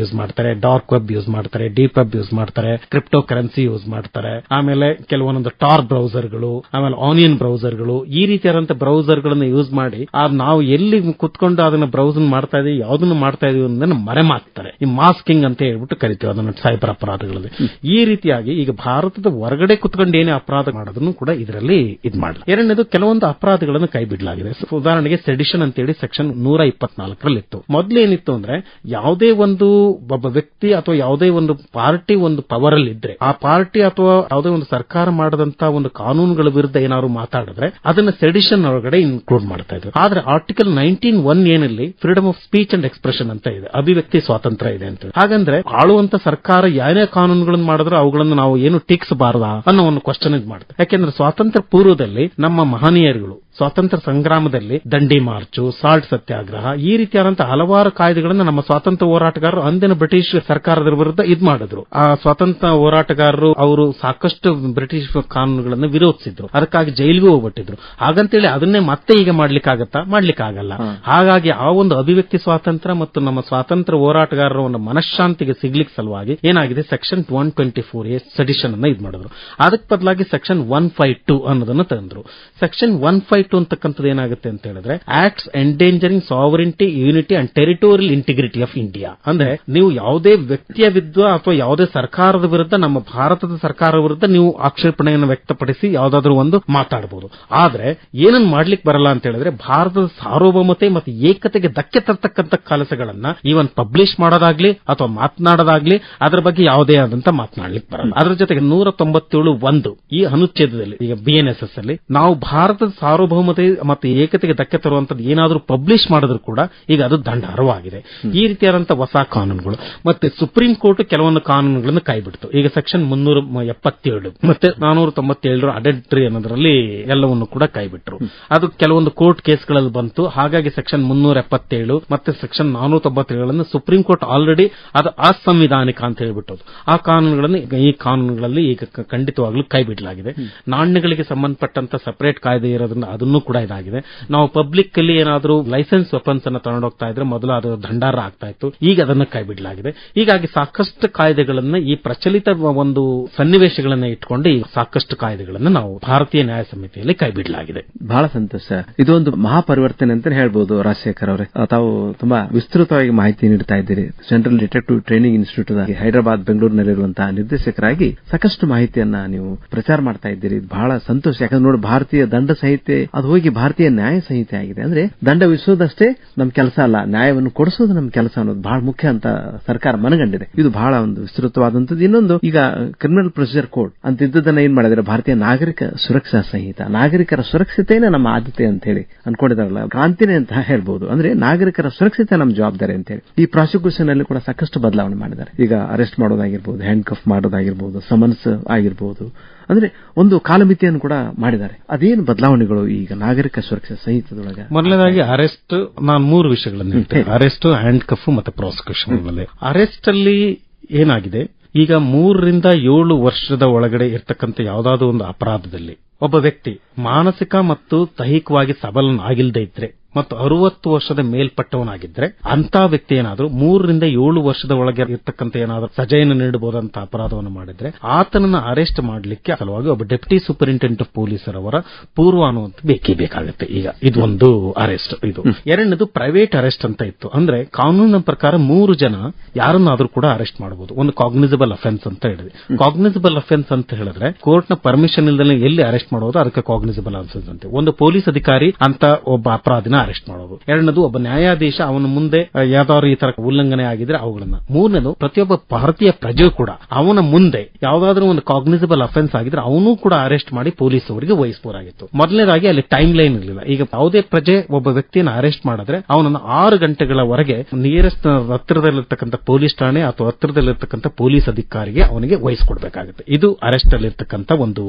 S3: ಯೂಸ್ ಮಾಡ್ತಾರೆ ಡಾರ್ಕ್ ವೆಬ್ ಯೂಸ್ ಮಾಡ್ತಾರೆ ಡೀಪ್ ವೆಬ್ ಯೂಸ್ ಮಾಡ್ತಾರೆ ಕ್ರಿಪ್ಟೋ ಕರೆನ್ಸಿ ಯೂಸ್ ಮಾಡ್ತಾರೆ ಆಮೇಲೆ ಕೆಲವೊಂದು ಟಾರ್ ಬ್ರೌಸರ್ಗಳು ಆಮೇಲೆ ಆನಿಯನ್ ಬ್ರೌಸರ್ಗಳು ಈ ರೀತಿಯಾದಂತಹ ಬ್ರೌಸರ್ ಗಳನ್ನ ಯೂಸ್ ಮಾಡಿ ಆ ನಾವು ಎಲ್ಲಿ ಕುತ್ಕೊಂಡು ಅದನ್ನ ಬ್ರೌಸ್ ಮಾಡ್ತಾ ಇದೀವಿ ಯಾವ್ದನ್ನು ಮಾಡ್ತಾ ಇದೀವಿ ಅನ್ನೋದನ್ನ ಮರೆಮಾಕ್ತಾರೆ ಈ ಮಾಸ್ಕಿಂಗ್ ಅಂತ ಹೇಳ್ಬಿಟ್ಟು ಕರಿತೀವಿ ಅದನ್ನ ಸೈಬರ್ ಅಪರಾಧಗಳಲ್ಲಿ. ಈ ರೀತಿಯಾಗಿ ಈಗ ಭಾರತದ ಹೊರಗಡೆ ಕುತ್ಕೊಂಡು ಏನೇ ಅಪರಾಧ ಮಾಡೋದನ್ನು ಕೂಡ ಇದರಲ್ಲಿ ಇದು ಮಾಡಲಿ. ಎರಡನೇದು ಕೆಲವೊಂದು ಅಪರಾಧಗಳನ್ನು ಕೈ ಬಿಡಲಾಗಿದೆ. ಉದಾಹರಣೆಗೆ ಸೆಡಿಷನ್ ಅಂತೇಳಿ ಸೆಕ್ಷನ್ ನೂರ ಇಪ್ಪತ್ನಾಲ್ಕರಲ್ಲಿತ್ತು. ಮೊದಲೇನಿತ್ತು ಅಂದ್ರೆ ಯಾವುದೇ ಒಂದು ಒಬ್ಬ ವ್ಯಕ್ತಿ ಅಥವಾ ಯಾವುದೇ ಒಂದು ಪಾರ್ಟಿ ಒಂದು ಪವರ್ ಅಲ್ಲಿ ಇದ್ರೆ, ಆ ಪಾರ್ಟಿ ಅಥವಾ ಯಾವುದೇ ಒಂದು ಸರ್ಕಾರ ಮಾಡದಂತ ಒಂದು ಕಾನೂನುಗಳ ವಿರುದ್ಧ ಏನಾದ್ರು ಮಾತಾಡಿದ್ರೆ, ಅದನ್ನ ಸೆಡಿಷನ್ ಒಳಗಡೆ ಇನ್ಕ್ಲೂಡ್ ಮಾಡ್ತಾ ಇದ್ರು. ಆದ್ರೆ ಆರ್ಟಿಕಲ್ ನೈನ್ಟೀನ್ ಒನ್ ಏನಲ್ಲಿ freedom of speech and expression ಅಂತ ಇದೆ. ಅಭಿವ್ಯಕ್ತಿ ಸ್ವಾತಂತ್ರ್ಯ ಇದೆ ಅಂತ ಹಾಗಂದ್ರೆ ಆಳುವಂತ ಸರ್ಕಾರ ಯಾರೇ ಕಾನೂನುಗಳನ್ನು ಮಾಡಿದ್ರು ಅವುಗಳನ್ನು ನಾವು ಏನು ಟೀಕ್ಸಬಾರದಾ ಅನ್ನೋ ಒಂದು ಕ್ವಶನ್ ಇದು ಮಾಡ್ತಾರೆ. ಯಾಕೆಂದ್ರೆ ಸ್ವಾತಂತ್ರ್ಯ ಪೂರ್ವದಲ್ಲಿ ನಮ್ಮ ಮಹನೀಯರುಗಳು ಸ್ವಾತಂತ್ರ್ಯ ಸಂಗ್ರಾಮದಲ್ಲಿ ದಂಡಿ ಮಾರ್ಚು ಸಾಲ್ಟ್ ಸತ್ಯಾಗ್ರಹ ಈ ರೀತಿಯಾದಂತಹ ಹಲವಾರು ಕಾಯ್ದೆಗಳನ್ನು ನಮ್ಮ ಸ್ವಾತಂತ್ರ್ಯ ಹೋರಾಟಗಾರರು ಅಂದಿನ ಬ್ರಿಟಿಷ್ ಸರ್ಕಾರದ ವಿರುದ್ಧ ಇದ್ ಮಾಡಿದ್ರು. ಆ ಸ್ವಾತಂತ್ರ್ಯ ಹೋರಾಟಗಾರರು ಅವರು ಸಾಕಷ್ಟು ಬ್ರಿಟಿಷ್ ಕಾನೂನುಗಳನ್ನು ವಿರೋಧಿಸಿದ್ರು. ಅದಕ್ಕಾಗಿ ಜೈಲಿಗೂ ಹೋಗ್ಬಿಟ್ಟಿದ್ರು. ಹಾಗಂತೇಳಿ ಅದನ್ನೇ ಮತ್ತೆ ಈಗ ಮಾಡ್ಲಿಕ್ಕಾಗತ್ತಾ? ಮಾಡ್ಲಿಕ್ಕಾಗಲ್ಲ. ಹಾಗಾಗಿ ಆ ಒಂದು ಅಭಿವ್ಯಕ್ತಿ ಸ್ವಾತಂತ್ರ್ಯ ಮತ್ತು ನಮ್ಮ ಸ್ವಾತಂತ್ರ್ಯ ಹೋರಾಟಗಾರರ ಒಂದು ಮನಃಶಾಂತಿಗೆ ಸಿಗ್ಲಿಕ್ಕೆ ಸಲುವಾಗಿ ಏನಾಗಿದೆ? Section one twenty four A sedition ಅನ್ನ ಇದು ಮಾಡಿದ್ರು. ಅದಕ್ಕೆ ಬದಲಾಗಿ ಸೆಕ್ಷನ್ ಒನ್ ಫೈವ್ ಟು ಅನ್ನೋದನ್ನ ತಂದ್ರು. ಸೆಕ್ಷನ್ ಒನ್ ಫೈವ್ ಟು ಅಂತಕ್ಕಂಥದ್ದು ಏನಾಗುತ್ತೆ ಅಂತ ಹೇಳಿದ್ರೆ acts endangering sovereignty unity and territorial integrity of India ಅಂದ್ರೆ ನೀವು ಯಾವುದೇ ವ್ಯಕ್ತಿಯ ವಿರುದ್ಧ ಅಥವಾ ಯಾವುದೇ ಸರ್ಕಾರದ ವಿರುದ್ಧ, ನಮ್ಮ ಭಾರತದ ಸರ್ಕಾರ ವಿರುದ್ಧ ನೀವು ಆಕ್ಷೇಪಣೆಯನ್ನು ವ್ಯಕ್ತಪಡಿಸಿ ಯಾವ್ದಾದ್ರು ಒಂದು ಮಾತಾಡಬಹುದು ಆದ್ರೆ ಏನನ್ ಮಾಡ್ಲಿಕ್ಕೆ ಬರಲ್ಲ ಅಂತ ಹೇಳಿದ್ರೆ, ಭಾರತದ ಸಾರ್ವಭೌಮತೆ ಮತ್ತು ಏಕತೆಗೆ ಧಕ್ಕೆ ತರ್ತಕ್ಕಂಥ ಕೆಲಸಗಳನ್ನ ಈವನ್ ಪಬ್ಲಿಷ್ ಮಾಡೋದಾಗ್ಲಿ ಅಥವಾ ಮಾತನಾಡೋದಾಗ್ಲಿ, ಅದರ ಬಗ್ಗೆ ಯಾವುದೇ ಆದಂತ ಮಾತನಾಡ್ಲಿಕ್ಕೆ ಬರಲ್ಲ. ಅದರ ಜೊತೆಗೆ ನೂರ ತೊಂಬತ್ತೇಳು ಒಂದು ಈ ಅನುಚ್ಛೇದದಲ್ಲಿ, ಈಗ ಬಿಎನ್ಎಸ್ಎಸ್ ಅಲ್ಲಿ, ನಾವು ಭಾರತದ ಸಾರ್ವಭೌಮತೆ ಮತ್ತು ಏಕತೆಗೆ ಧಕ್ಕೆ ತರುವಂತದ್ದು ಏನಾದರೂ ಪಬ್ಲಿಷ್ ಮಾಡಿದ್ರು ಕೂಡ ಈಗ ಅದು ದಂಡಾರ್ಹವಾಗಿದೆ ಈ ರೀತಿಯಾದಂತಹ ಹೊಸ ಕಾನೂನುಗಳು. ಮತ್ತೆ ಸುಪ್ರೀಂ ಕೋರ್ಟ್ ಕೆಲವೊಂದು ಕಾನೂನುಗಳನ್ನು ಕೈಬಿಡ್ತು ಈಗ ಸೆಕ್ಷನ್ ಮುನ್ನೂರ ಎಪ್ಪತ್ತೇಳು ಮತ್ತೆ ನಾನೂರ ತೊಂಬತ್ತೇಳರ ಅಡೆಂಟ್ರಿ ಅನ್ನೋದರಲ್ಲಿ ಎಲ್ಲವನ್ನು ಕೂಡ ಕೈಬಿಟ್ರು ಅದು ಕೆಲವೊಂದು ಕೋರ್ಟ್ ಕೇಸ್ಗಳಲ್ಲಿ ಬಂತು. ಹಾಗಾಗಿ ಸೆಕ್ಷನ್ ಮುನ್ನೂರ ಎಪ್ಪತ್ತೇಳು ಮತ್ತೆ ಸೆಕ್ಷನ್ ನಾನೂರ ತೊಂಬತ್ತೇಳನ್ನು ಸುಪ್ರೀಂ ಕೋರ್ಟ್ ಆಲ್ರೆಡಿ ಅದು ಅಸಂವಿಧಾನಿಕ ಅಂತ ಹೇಳಿಬಿಟ್ಟು ಆ ಕಾನೂನುಗಳನ್ನು ಈ ಕಾನೂನುಗಳಲ್ಲಿ ಈಗ ಖಂಡಿತವಾಗ್ಲೂ ಕೈಬಿಡಲಾಗಿದೆ ನಾಣ್ಯಗಳಿಗೆ ಸಂಬಂಧಪಟ್ಟಂತ ಸಪರೇಟ್ ಕಾಯ್ದೆ ಇರೋದ್ರಿಂದ ಅದನ್ನು ಕೂಡ ಇದಾಗಿದೆ. ನಾವು ಪಬ್ಲಿಕ್ ಅಲ್ಲಿ ಏನಾದರೂ ಲೈಸೆನ್ಸ್ ವೆಪನ್ಸ್ ಅನ್ನು ತಗೊಂಡೋಗ್ತಾ ಇದ್ರೆ ಮೊದಲು ಅದು ದಂಡಾರ ಆಗ್ತಾ ಇತ್ತು. ಈಗ ಅದನ್ನು ಕೈಬಿಡಲಾಗಿದೆ ಹೀಗಾಗಿ ಸಾಕಷ್ಟು ಕಾಯ್ದೆಗಳನ್ನು ಈ ಪ್ರಚಲಿತ ಒಂದು ಸನ್ನಿವೇಶಗಳನ್ನ ಇಟ್ಕೊಂಡು ಈ ಸಾಕಷ್ಟು ಕಾಯ್ದೆಗಳನ್ನು ನಾವು ಭಾರತೀಯ ನ್ಯಾಯ ಸಮಿತಿಯಲ್ಲಿ ಕೈಬಿಡಲಾಗಿದೆ
S2: ಬಹಳ ಸಂತೋಷ. ಇದೊಂದು ಮಹಾಪರಿವರ್ತನೆ ಅಂತ ಹೇಳ್ಬೋದು ರಾಜಶೇಖರ್ ಅವರೇ. ತಾವು ತುಂಬಾ ವಿಸ್ತೃತವಾಗಿ ಮಾಹಿತಿ ನೀಡ್ತಾ ಇದ್ದೀರಿ. Central detective training institute Hyderabad ಬೆಂಗಳೂರಿನಲ್ಲಿರುವಂತಹ ನಿರ್ದೇಶಕರಾಗಿ ಸಾಕಷ್ಟು ಮಾಹಿತಿಯನ್ನ ನೀವು ಪ್ರಚಾರ ಮಾಡ್ತಾ ಇದ್ದೀರಿ. ಇದು ಬಹಳ ಸಂತೋಷ. ಯಾಕಂದ್ರೆ ನೋಡಿ, ಭಾರತೀಯ ದಂಡ ಸಂಹಿತೆ ಅದು ಹೋಗಿ ಭಾರತೀಯ ನ್ಯಾಯ ಸಂಹಿತೆ ಆಗಿದೆ. ಅಂದ್ರೆ ದಂಡ ವಿಧಿಸೋದಷ್ಟೇ ನಮ್ ಕೆಲಸ ಅಲ್ಲ. ನ್ಯಾಯವನ್ನು ಕೊಡಿಸೋದು ನಮ್ ಕೆಲಸ ಅನ್ನೋದು ಬಹಳ ಮುಖ್ಯ ಅಂತ ಸರ್ಕಾರ ಮನಗಂಡಿದೆ. ಇದು ಬಹಳ ಒಂದು ವಿಸ್ತೃತವಾದಂತದ್ದು ಇನ್ನೊಂದು, ಈಗ ಕ್ರಿಮಿನಲ್ ಪ್ರೊಸೀಜರ್ ಕೋಡ್ ಅಂತ ಇದ್ದದನ್ನ ಏನ್ ಮಾಡಿದ್ರೆ ಭಾರತೀಯ ನಾಗರಿಕ ಸುರಕ್ಷಾ ಸಂಹಿತ. ನಾಗರಿಕರ ಸುರಕ್ಷತೆನೇ ನಮ್ಮ ಆದ್ಯತೆ ಅಂತ ಹೇಳಿ ಅನ್ಕೊಂಡಿದಾರಲ್ಲ ಕ್ರಾಂತಿನೇ ಅಂತ ಹೇಳ್ಬಹುದು ಅಂದ್ರೆ ನಾಗರಿಕರ ಸುರಕ್ಷತೆ ನಮ್ಮ ಜವಾಬ್ದಾರಿ ಅಂತ ಹೇಳಿ. ಈ ಪ್ರಾಸಿಕ್ಯೂಷನ್ ಅಲ್ಲಿ ಕೂಡ ಸಾಕಷ್ಟು ಬದಲಾವಣೆ ಮಾಡಿದ್ದಾರೆ. ಈಗ ಅರೆಸ್ಟ್ ಮಾಡೋದಾಗಿರ್ಬೋದು ಹ್ಯಾಂಡ್ ಕಫ್ ಮಾಡೋದಾಗಿರ್ಬೋದು ಸಮನ್ಸ್ ಆಗಿರ್ಬೋದು ಅಂದ್ರೆ ಒಂದು ಕಾಲಮಿತಿಯನ್ನು ಕೂಡ ಮಾಡಿದ್ದಾರೆ. ಅದೇನು ಬದಲಾವಣೆಗಳು ಈಗ ನಾಗರಿಕ ಸುರಕ್ಷಾ ಸಂಹಿತದೊಳಗೆ?
S3: ಮೊದಲನೇದಾಗಿ ಅರೆಸ್ಟ್ ನಾನು ಮೂರು ವಿಷಯಗಳನ್ನು ಹೇಳ್ತೇನೆ. ಅರೆಸ್ಟ್ ಹ್ಯಾಂಡ್ ಕಫ್ ಮತ್ತೆ ಪ್ರಾಸಿಕ್ಯೂಷನ್ ಅರೆಸ್ಟ್ ಅಲ್ಲಿ ಏನಾಗಿದೆ? ಈಗ ಮೂರರಿಂದ ಏಳು ವರ್ಷದ ಒಳಗಡೆ ಇರ್ತಕ್ಕಂಥ ಯಾವುದಾದ್ರೂ ಒಂದು ಅಪರಾಧದಲ್ಲಿ ಒಬ್ಬ ವ್ಯಕ್ತಿ ಮಾನಸಿಕ ಮತ್ತು ದೈಹಿಕವಾಗಿ ಸಬಲನಾಗಿಲ್ಲದೆ ಇದ್ರೆ ಮತ್ತು ಅರವತ್ತು ವರ್ಷದ ಮೇಲ್ಪಟ್ಟವನಾಗಿದ್ರೆ ಅಂತ ವ್ಯಕ್ತಿ ಏನಾದರೂ ಮೂರರಿಂದ ಏಳು ವರ್ಷದ ಒಳಗೆ ಇರ್ತಕ್ಕಂಥ ಏನಾದರೂ ಸಜೆಯನ್ನು ನೀಡಬಹುದಂತ ಅಪರಾಧವನ್ನು ಮಾಡಿದ್ರೆ ಆತನನ್ನ ಅರೆಸ್ಟ್ ಮಾಡಲಿಕ್ಕೆ ಸಲುವಾಗಿ ಒಬ್ಬ ಡೆಪ್ಟಿ ಸೂಪರಿಂಟೆಂಡೆಂಟ್ ಆಫ್ ಪೊಲೀಸರ್ ಅವರ ಪೂರ್ವಾನುಮತಿ ಬೇಕೇ ಬೇಕಾಗುತ್ತೆ. ಈಗ ಇದೊಂದು ಅರೆಸ್ಟ್ ಇದು. ಎರಡನೇದು ಪ್ರೈವೇಟ್ ಅರೆಸ್ಟ್ ಅಂತ ಇತ್ತು. ಅಂದ್ರೆ ಕಾನೂನಿನ ಪ್ರಕಾರ ಮೂರು ಜನ ಯಾರನ್ನಾದ್ರೂ ಕೂಡ ಅರೆಸ್ಟ್ ಮಾಡಬಹುದು ಒಂದು ಕಾಗ್ನಿಸಬಲ್ ಅಫೆನ್ಸ್ ಅಂತ ಹೇಳಿದೆ ಕಾಗ್ನಿಸಬಲ್ ಅಫೆನ್ಸ್ ಅಂತ ಹೇಳಿದ್ರೆ ಕೋರ್ಟ್ನ ಪರ್ಮಿಷನ್ ಇಲ್ಲದೆ ಎಲ್ಲಿ ಅರೆಸ್ಟ್ ಮಾಡೋದು ಅದಕ್ಕೆ ಕಾಗ್ನಿಸಬಲ್ ಅಫೆನ್ಸ್ ಅಂತ ಒಂದು ಪೊಲೀಸ್ ಅಧಿಕಾರಿ ಅಂತ ಒಬ್ಬ ಅಪರಾಧಿನ ಅರೆಸ್ಟ್ ಮಾಡೋದು. ಎರಡನೇದು ಒಬ್ಬ ನ್ಯಾಯಾಧೀಶ ಅವನ ಮುಂದೆ ಯಾವ್ದಾದ್ರು ಈ ತರ ಉಲ್ಲಂಘನೆ ಆಗಿದ್ರೆ ಅವುಗಳನ್ನ. ಮೂರನೇದು ಪ್ರತಿಯೊಬ್ಬ ಭಾರತೀಯ ಪ್ರಜೆ ಕೂಡ ಅವನ ಮುಂದೆ ಯಾವ್ದಾದ್ರು ಒಂದು ಕಾಗ್ನಿಸಬಲ್ ಅಫೆನ್ಸ್ ಆಗಿದ್ರೆ ಅವನು ಕೂಡ ಅರೆಸ್ಟ್ ಮಾಡಿ ಪೊಲೀಸ್ ಅವರಿಗೆ ವಹಿಸಬಹುದಾಗಿತ್ತು ಮೊದಲನೇದಾಗಿ ಅಲ್ಲಿ ಟೈಮ್ ಲೈನ್ ಇರಲಿಲ್ಲ. ಈಗ ಯಾವುದೇ ಪ್ರಜೆ ಒಬ್ಬ ವ್ಯಕ್ತಿಯನ್ನು ಅರೆಸ್ಟ್ ಮಾಡಿದ್ರೆ ಅವನನ್ನು ಆರು ಗಂಟೆಗಳವರೆಗೆ ನಿಯರೆಸ್ಟ್ ಹತ್ತಿರದಲ್ಲಿರ್ತಕ್ಕಂಥ ಪೊಲೀಸ್ ಠಾಣೆ ಅಥವಾ ಹತ್ತಿರದಲ್ಲಿರ್ತಕ್ಕಂಥ ಪೊಲೀಸ್ ಅಧಿಕಾರಿಗೆ ಅವನಿಗೆ ವಹಿಸಿಕೊಡ್ಬೇಕಾಗುತ್ತೆ. ಇದು ಅರೆಸ್ಟ್ ಅಲ್ಲಿರ್ತಕ್ಕಂಥ ಒಂದು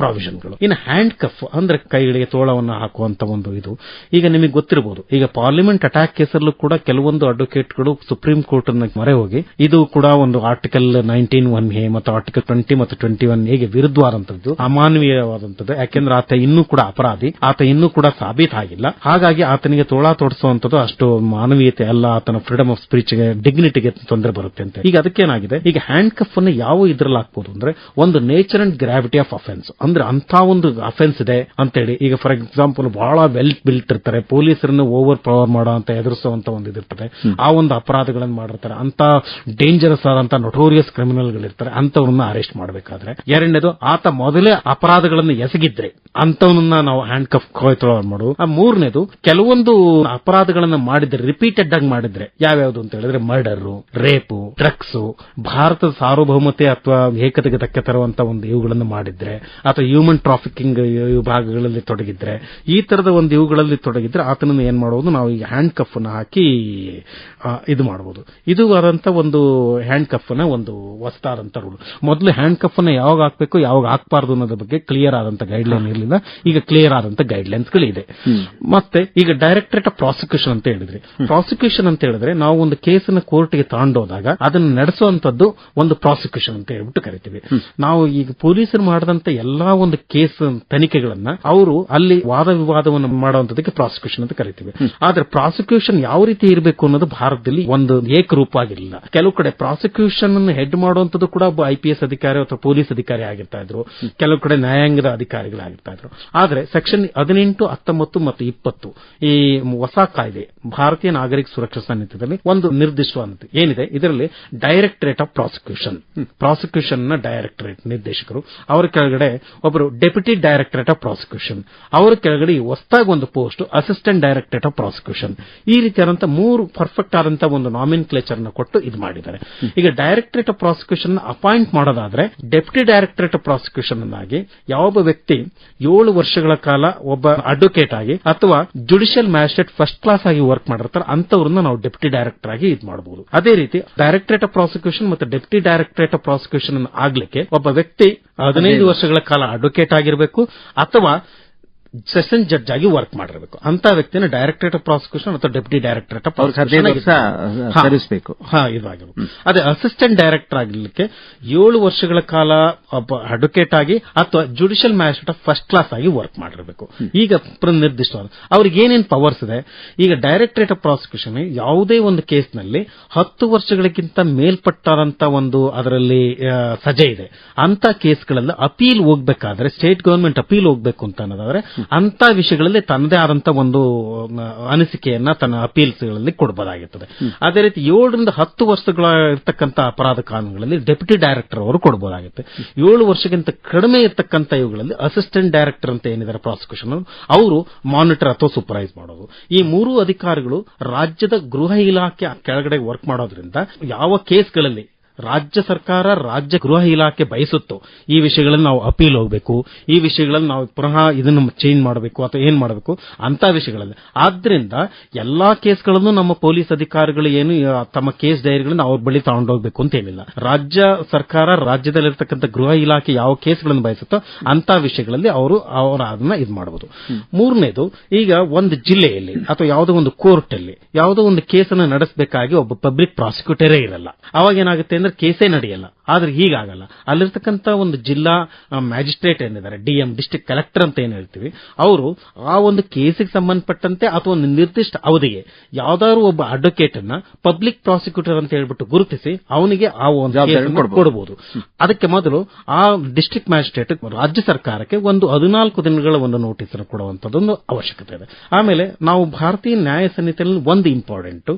S3: ಪ್ರಾವಿಷನ್ಗಳು ಇನ್ನು ಹ್ಯಾಂಡ್ ಕಫ್ ಅಂದ್ರೆ ಕೈಗಳಿಗೆ ತೋಳವನ್ನು ಹಾಕುವಂತ ಒಂದು ಇದು. ಈಗ ನಿಮಗೆ ಗೊತ್ತಿರಬಹುದು ಈಗ ಪಾರ್ಲಿಮೆಂಟ್ ಅಟ್ಯಾಕ್ ಕೇಸಲ್ಲೂ ಕೂಡ ಕೆಲವೊಂದು ಅಡ್ವೊಕೇಟ್ಗಳು ಸುಪ್ರೀಂ ಕೋರ್ಟ್ ಅನ್ನ ಮೊರೆ ಹೋಗಿ ಇದು ಕೂಡ ಒಂದು ಆರ್ಟಿಕಲ್ ನೈನ್ಟೀನ್ ಒನ್ ಎ ಮತ್ತು ಆರ್ಟಿಕಲ್ ಟ್ವೆಂಟಿ ಮತ್ತು ಟ್ವೆಂಟಿ ಒನ್ ಎಗೆ ವಿರುದ್ಧವಾದಂತದ್ದು, ಅಮಾನವೀಯವಾದಂತದ್ದು. ಯಾಕೆಂದ್ರೆ ಆತ ಇನ್ನೂ ಕೂಡ ಅಪರಾಧಿ, ಆತ ಇನ್ನೂ ಕೂಡ ಸಾಬೀತಾಗಿಲ್ಲ. ಹಾಗಾಗಿ ಆತನಿಗೆ ತೋಳ ತೋಡಿಸುವಂತದ್ದು ಅಷ್ಟು ಮಾನವೀಯತೆ ಅಲ್ಲ. ಆತನ ಫ್ರೀಡಮ್ ಆಫ್ ಸ್ಪೀಚ್ ಡಿಗ್ನಿಟಿಗೆ ತೊಂದರೆ ಬರುತ್ತೆ ಅಂತ. ಈಗ ಅದಕ್ಕೇನಾಗಿದೆ? ಈಗ ಹ್ಯಾಂಡ್ ಕಫ್ ಅನ್ನು ಯಾವ ಇದ್ರಲ್ಲಿ ಹಾಕ್ಬೋದು ಅಂದ್ರೆ ಒಂದು nature and gravity of offence ಅಂದ್ರೆ ಅಂತ ಒಂದು ಅಫೆನ್ಸ್ ಇದೆ ಅಂತೇಳಿ. ಈಗ ಫಾರ್ ಎಕ್ಸಾಂಪಲ್ ಬಹಳ ವೆಲ್ ಬಿಲ್ಟ್ ಇರ್ತಾರೆ ಪೊಲೀಸರನ್ನು ಓವರ್ ಪವರ್ ಮಾಡೋ ಅಂತ ಎದುರಿಸುವಂತ ಒಂದು ಇದಿರ್ತದೆ. ಆ ಒಂದು ಅಪರಾಧಗಳನ್ನು ಮಾಡಿರ್ತಾರೆ. ಅಂತ ಡೇಂಜರಸ್ ಆದಂತ ನೊಟೋರಿಯಸ್ ಕ್ರಿಮಿನಲ್ಗಳಿರ್ತಾರೆ ಅಂತವ್ರನ್ನ ಅರೆಸ್ಟ್ ಮಾಡಬೇಕಾದ್ರೆ. ಎರಡನೇದು ಆತ ಮೊದಲೇ ಅಪರಾಧಗಳನ್ನು ಎಸಗಿದ್ರೆ ಅಂತವನನ್ನ ನಾವು ಹ್ಯಾಂಡ್ ಕಫ್ ಮಾಡು ಆ ಮೂರನೇದು ಕೆಲವೊಂದು ಅಪರಾಧಗಳನ್ನು ಮಾಡಿದ್ರೆ ರಿಪೀಟೆಡ್ ಆಗಿ ಮಾಡಿದ್ರೆ ಯಾವ್ಯಾವ್ದು ಅಂತ ಹೇಳಿದ್ರೆ ಮರ್ಡರ್ ರೇಪು ಡ್ರಗ್ಸ್ ಭಾರತದ ಸಾರ್ವಭೌಮತೆ ಅಥವಾ ಏಕತೆಗೆ ಧಕ್ಕೆ ತರುವಂತ ಒಂದು ಇವುಗಳನ್ನು ಮಾಡಿದ್ರೆ ಅಥವಾ ಹ್ಯೂಮನ್ ಟ್ರಾಫಿಕಿಂಗ್ ವಿಭಾಗಗಳಲ್ಲಿ ತೊಡಗಿದ್ರೆ ಈ ತರದ ಒಂದು ಇವುಗಳಲ್ಲಿ ತೊಡಗಿದ್ರೆ ಆತನನ್ನು ಏನ್ ಮಾಡಬಹುದು ನಾವು ಈಗ ಹ್ಯಾಂಡ್ ಕಫ್ ಅನ್ನ ಹಾಕಿ ಇದು ಮಾಡಬಹುದು ಇದು ಆದಂತ ಒಂದು ಹ್ಯಾಂಡ್ ಕಫ್ನ ಒಂದು ಅಂತ ರೂಲ್ ಮೊದಲು ಹ್ಯಾಂಡ್ ಕಫ್ ಅನ್ನ ಯಾವಾಗ ಹಾಕಬೇಕು ಯಾವಾಗ ಹಾಕಬಾರ್ದು ಅನ್ನೋದ್ರ ಬಗ್ಗೆ ಕ್ಲಿಯರ್ ಆದಂತ ಗೈಡ್ ಲೈನ್ ಇರಲಿಲ್ಲ. ಈಗ ಕ್ಲಿಯರ್ ಆದಂತ ಗೈಡ್ ಲೈನ್ಸ್ ಗಳಿದೆ ಮತ್ತೆ ಈಗ ಡೈರೆಕ್ಟರೇಟ್ ಆಫ್ ಪ್ರಾಸಿಕ್ಯೂಷನ್ ಅಂತ ಹೇಳಿದ್ರೆ. ಪ್ರಾಸಿಕ್ಯೂಷನ್ ಅಂತ ಹೇಳಿದ್ರೆ ನಾವು ಒಂದು ಕೇಸನ್ನ ಕೋರ್ಟ್ಗೆ ತಗೊಂಡೋದಾಗ ಅದನ್ನು ನಡೆಸುವಂತದ್ದು ಒಂದು ಪ್ರಾಸಿಕ್ಯೂಷನ್ ಅಂತ ಹೇಳ್ಬಿಟ್ಟು ಕರಿತೀವಿ. ನಾವು ಈಗ ಪೊಲೀಸರು ಮಾಡಿದಂತ ಎಲ್ಲಾ ಒಂದು ಕೇಸ್ ತನಿಖೆಗಳನ್ನ ಅವರು ಅಲ್ಲಿ ವಾದ ವಿವಾದವನ್ನು ಮಾಡುವಂತದಕ್ಕೆ ಪ್ರಾಸಿಕ್ಯೂಷನ್ ಅಂತ ಕರಿತೀವಿ. ಆದ್ರೆ ಪ್ರಾಸಿಕ್ಯೂಷನ್ ಯಾವ ರೀತಿ ಇರಬೇಕು ಅನ್ನೋದು ಭಾರತದಲ್ಲಿ ಒಂದು ಏಕರೂಪ ಆಗಿರಲಿಲ್ಲ ಕೆಲವು ಕಡೆ ಪ್ರಾಸಿಕ್ಯೂಷನ್ ಅನ್ನು ಹೆಡ್ ಮಾಡುವಂತದ್ದು ಕೂಡ ಒಬ್ಬ ಐಪಿಎಸ್ ಅಧಿಕಾರಿ ಅಥವಾ ಪೊಲೀಸ್ ಅಧಿಕಾರಿ ಆಗಿರ್ತಾ ಇದ್ರು. ಕೆಲವು ಕಡೆ ನ್ಯಾಯಾಂಗದ ಅಧಿಕಾರಿಗಳಾಗಿರ್ತಾ ಇದ್ರು. ಆದ್ರೆ ಸೆಕ್ಷನ್ ಹದಿನೆಂಟು ಹತ್ತೊಂಬತ್ತು ಮತ್ತು ಇಪ್ಪತ್ತು ಈ ಹೊಸ ಕಾಯ್ದೆ ಭಾರತೀಯ ನಾಗರಿಕ ಸುರಕ್ಷಾ ಸಮಿತಿಯಲ್ಲಿ ಒಂದು ನಿರ್ದಿಷ್ಟವಾದಂತೆ ಏನಿದೆ? ಇದರಲ್ಲಿ ಡೈರೆಕ್ಟರೇಟ್ ಆಫ್ ಪ್ರಾಸಿಕ್ಯೂಷನ್ ಪ್ರಾಸಿಕ್ಯೂಷನ್ನ ಡೈರೆಕ್ಟರೇಟ್ ನಿರ್ದೇಶಕರು. ಅವರ ಕೆಳಗಡೆ ಒಬ್ಬರು ಡೆಪ್ಯೂಟಿ ಡೈರೆಕ್ಟರೇಟ್ ಆಫ್ ಪ್ರಾಸಿಕ್ಯೂಷನ್ ಅವರ ಕೆಳಗಡೆ ಈ ಹೊಸದಾಗಿ ಒಂದು post assistant directorate of prosecution ಈ ರೀತಿಯಾದಂತಹ ಮೂರು ಪರ್ಫೆಕ್ಟ್ ಆದಂತ ಒಂದು ನಾಮಿನ್ ಕ್ಲೇಚರ್ನ ಕೊಟ್ಟು ಇದು ಮಾಡಿದ್ದಾರೆ. ಈಗ ಡೈರೆಕ್ಟರೇಟ್ ಆಫ್ ಪ್ರಾಸಿಕ್ಯೂಷನ್ ಅಪಾಯಿಂಟ್ ಮಾಡೋದಾದ್ರೆ ಡೆಪ್ಯೂಟಿ ಡೈರೆಕ್ಟರೇಟ್ ಆಫ್ ಪ್ರಾಸಿಕ್ಯೂಷನ್ ಅನ್ನಾಗಿ ಯಾವೊಬ್ಬ ವ್ಯಕ್ತಿ ಏಳು ವರ್ಷಗಳ ಕಾಲ ಒಬ್ಬ ಅಡ್ವೊಕೇಟ್ ಆಗಿ ಅಥವಾ ಜುಡಿಷಿಯಲ್ ಮ್ಯಾಜಿಸ್ಟ್ರೇಟ್ ಫಸ್ಟ್ ಕ್ಲಾಸ್ ಆಗಿ ವರ್ಕ್ ಮಾಡಿರ್ತಾರೆ ಅಂತವ್ರನ್ನ ನಾವು ಡೆಪ್ಯೂಟಿ ಡೈರೆಕ್ಟರ್ ಆಗಿ ಇದು ಮಾಡಬಹುದು ಅದೇ ರೀತಿ ಡೈರೆಕ್ಟರೇಟ್ ಆಫ್ ಪ್ರಾಸಿಕ್ಯೂಷನ್ ಮತ್ತು ಡೆಪ್ಯೂಟಿ ಡೈರೆಕ್ಟರೇಟ್ ಆಫ್ ಪ್ರಾಸಿಕ್ಯೂಷನ್ ಆಗ್ಲಿಕ್ಕೆ ಒಬ್ಬ ವ್ಯಕ್ತಿ ಹದಿನೈದು ವರ್ಷಗಳ ಕಾಲ ಅಡ್ವೊಕೇಟ್ ಆಗಿರಬೇಕು ಅಥವಾ ಸೆಷನ್ ಜಡ್ಜ್ ಆಗಿ ವರ್ಕ್ ಮಾಡಿರಬೇಕು. ಅಂತ ವ್ಯಕ್ತಿನ ಡೈರೆಕ್ಟರೇಟ್ ಆಫ್ ಪ್ರಾಸಿಕ್ಯೂಷನ್ ಅಥವಾ ಡೆಪ್ಯೂಟಿ ಡೈರೆಕ್ಟರೇಟ್ ಆಫ್ ಪ್ರಾಸಿಕ್ಯೂಷನ್ ಇದಾಗಿರ್ಬೇಕು. ಅದೇ ಅಸಿಸ್ಟೆಂಟ್ ಡೈರೆಕ್ಟರ್ ಆಗಿರ್ಲಿಕ್ಕೆ ಏಳು ವರ್ಷಗಳ ಕಾಲ ಅಡ್ವೊಕೇಟ್ ಆಗಿ ಅಥವಾ judicial magistrate of first class ಆಗಿ ವರ್ಕ್ ಮಾಡಿರಬೇಕು. ಈಗ ನಿರ್ದಿಷ್ಟವಾದ ಅವ್ರಿಗೆ ಏನೇನು ಪವರ್ಸ್ ಇದೆ? ಈಗ ಡೈರೆಕ್ಟರೇಟ್ ಆಫ್ ಪ್ರಾಸಿಕ್ಯೂಷನ್ ಯಾವುದೇ ಒಂದು ಕೇಸ್ನಲ್ಲಿ ಹತ್ತು ವರ್ಷಗಳಿಗಿಂತ ಮೇಲ್ಪಟ್ಟಾರಂತ ಒಂದು ಅದರಲ್ಲಿ ಸಜೆ ಇದೆ. ಅಂತ ಕೇಸ್ಗಳಲ್ಲಿ ಅಪೀಲ್ ಹೋಗ್ಬೇಕಾದ್ರೆ ಸ್ಟೇಟ್ ಗವರ್ಮೆಂಟ್ ಅಪೀಲ್ ಹೋಗ್ಬೇಕು ಅಂತ ಅನ್ನೋದಾದ್ರೆ ಅಂತ ವಿಷಯಗಳಲ್ಲಿ ತನ್ನದೇ ಆದಂತ ಒಂದು ಅನಿಸಿಕೆಯನ್ನ ತನ್ನ ಅಪೀಲ್ಸ್ಗಳಲ್ಲಿ ಕೊಡಬಹುದಾಗಿರ್ತದೆ ಅದೇ ರೀತಿ ಏಳರಿಂದ ಹತ್ತು ವರ್ಷಗಳ ಇರ್ತಕ್ಕಂತ ಅಪರಾಧ ಕಾನೂನುಗಳಲ್ಲಿ ಡೆಪ್ಯೂಟಿ ಡೈರೆಕ್ಟರ್ ಅವರು ಕೊಡಬಹುದಾಗುತ್ತೆ ಏಳು ವರ್ಷಕ್ಕಿಂತ ಕಡಿಮೆ ಇರ್ತಕ್ಕಂತ ಇವುಗಳಲ್ಲಿ ಅಸಿಸ್ಟೆಂಟ್ ಡೈರೆಕ್ಟರ್ ಅಂತ ಏನಿದ್ದಾರೆ ಪ್ರಾಸಿಕ್ಯೂಷನ್ ಅವರು ಮಾನಿಟರ್ ಅಥವಾ ಸೂಪರ್ವೈಸ್ ಮಾಡೋದು. ಈ ಮೂರು ಅಧಿಕಾರಿಗಳು ರಾಜ್ಯದ ಗೃಹ ಇಲಾಖೆ ಕೆಳಗಡೆ ವರ್ಕ್ ಮಾಡೋದ್ರಿಂದ ಯಾವ ಕೇಸ್ಗಳಲ್ಲಿ ರಾಜ್ಯ ಸರ್ಕಾರ ರಾಜ್ಯ ಗೃಹ ಇಲಾಖೆ ಬಯಸುತ್ತೋ ಈ ವಿಷಯಗಳನ್ನು ನಾವು ಅಪೀಲ್ ಹೋಗಬೇಕು ಈ ವಿಷಯಗಳನ್ನು ನಾವು ಪುನಃ ಇದನ್ನು ಚೇಂಜ್ ಮಾಡಬೇಕು ಅಥವಾ ಏನ್ ಮಾಡಬೇಕು ಅಂತ ವಿಷಯಗಳಲ್ಲಿ. ಆದ್ರಿಂದ ಎಲ್ಲಾ ಕೇಸ್ಗಳನ್ನು ನಮ್ಮ ಪೊಲೀಸ್ ಅಧಿಕಾರಿಗಳು ಏನು ತಮ್ಮ ಕೇಸ್ ಡೈರಿಗಳನ್ನು ಅವ್ರ ಬಳಿ ತಗೊಂಡೋಗ್ಬೇಕು ಅಂತ ಏನಿಲ್ಲ. ರಾಜ್ಯ ಸರ್ಕಾರ ರಾಜ್ಯದಲ್ಲಿರ್ತಕ್ಕಂಥ ಗೃಹ ಇಲಾಖೆ ಯಾವ ಕೇಸ್ಗಳನ್ನು ಬಯಸುತ್ತೋ ಅಂತ ವಿಷಯಗಳಲ್ಲಿ ಅವರು ಅವರ ಅದನ್ನ ಇದು ಮಾಡಬಹುದು ಮೂರನೇದು ಈಗ ಒಂದು ಜಿಲ್ಲೆಯಲ್ಲಿ ಅಥವಾ ಯಾವುದೋ ಒಂದು ಕೋರ್ಟ್ ಅಲ್ಲಿ ಯಾವುದೋ ಒಂದು ಕೇಸನ್ನು ನಡೆಸಬೇಕಾಗಿ ಒಬ್ಬ ಪಬ್ಲಿಕ್ ಪ್ರಾಸಿಕ್ಯೂಟರೇ ಇರಲ್ಲ. ಅವಾಗ ಏನಾಗುತ್ತೆ ಅಂದ್ರೆ ಕೇಸೇ ನಡೆಯಲ್ಲ. ಆದ್ರೆ ಹೀಗಾಗಲ್ಲ. ಅಲ್ಲಿರ್ತಕ್ಕಂಥ ಒಂದು ಜಿಲ್ಲಾ ಮ್ಯಾಜಿಸ್ಟ್ರೇಟ್ ಏನಿದ್ದಾರೆ ಡಿ ಎಂ ಡಿಸ್ಟ್ರಿಕ್ಟ್ ಕಲೆಕ್ಟರ್ ಅಂತ ಏನು ಹೇಳ್ತೀವಿ ಅವರು ಆ ಒಂದು ಕೇಸಿಗೆ ಸಂಬಂಧಪಟ್ಟಂತೆ ಅಥವಾ ಒಂದು ನಿರ್ದಿಷ್ಟ ಅವಧಿಗೆ ಯಾವ್ದಾದ್ರು ಒಬ್ಬ ಅಡ್ವೊಕೇಟ್ ಅನ್ನ ಪಬ್ಲಿಕ್ ಪ್ರಾಸಿಕ್ಯೂಟರ್ ಅಂತ ಹೇಳ್ಬಿಟ್ಟು ಗುರುತಿಸಿ ಅವನಿಗೆ ಆ ಒಂದು ಕೊಡಬಹುದು ಅದಕ್ಕೆ ಮೊದಲು ಆ ಡಿಸ್ಟ್ರಿಕ್ಟ್ ಮ್ಯಾಜಿಸ್ಟ್ರೇಟ್ ರಾಜ್ಯ ಸರ್ಕಾರಕ್ಕೆ ಒಂದು ಹದಿನಾಲ್ಕು ದಿನಗಳ ಒಂದು ನೋಟಿಸ್ ಅನ್ನು ಕೊಡುವಂತದ್ದೊಂದು ಅವಶ್ಯಕತೆ ಇದೆ. ಆಮೇಲೆ ನಾವು ಭಾರತೀಯ ನ್ಯಾಯ ಸಮಿತಿಯಲ್ಲಿ ಒಂದು ಇಂಪಾರ್ಟೆಂಟ್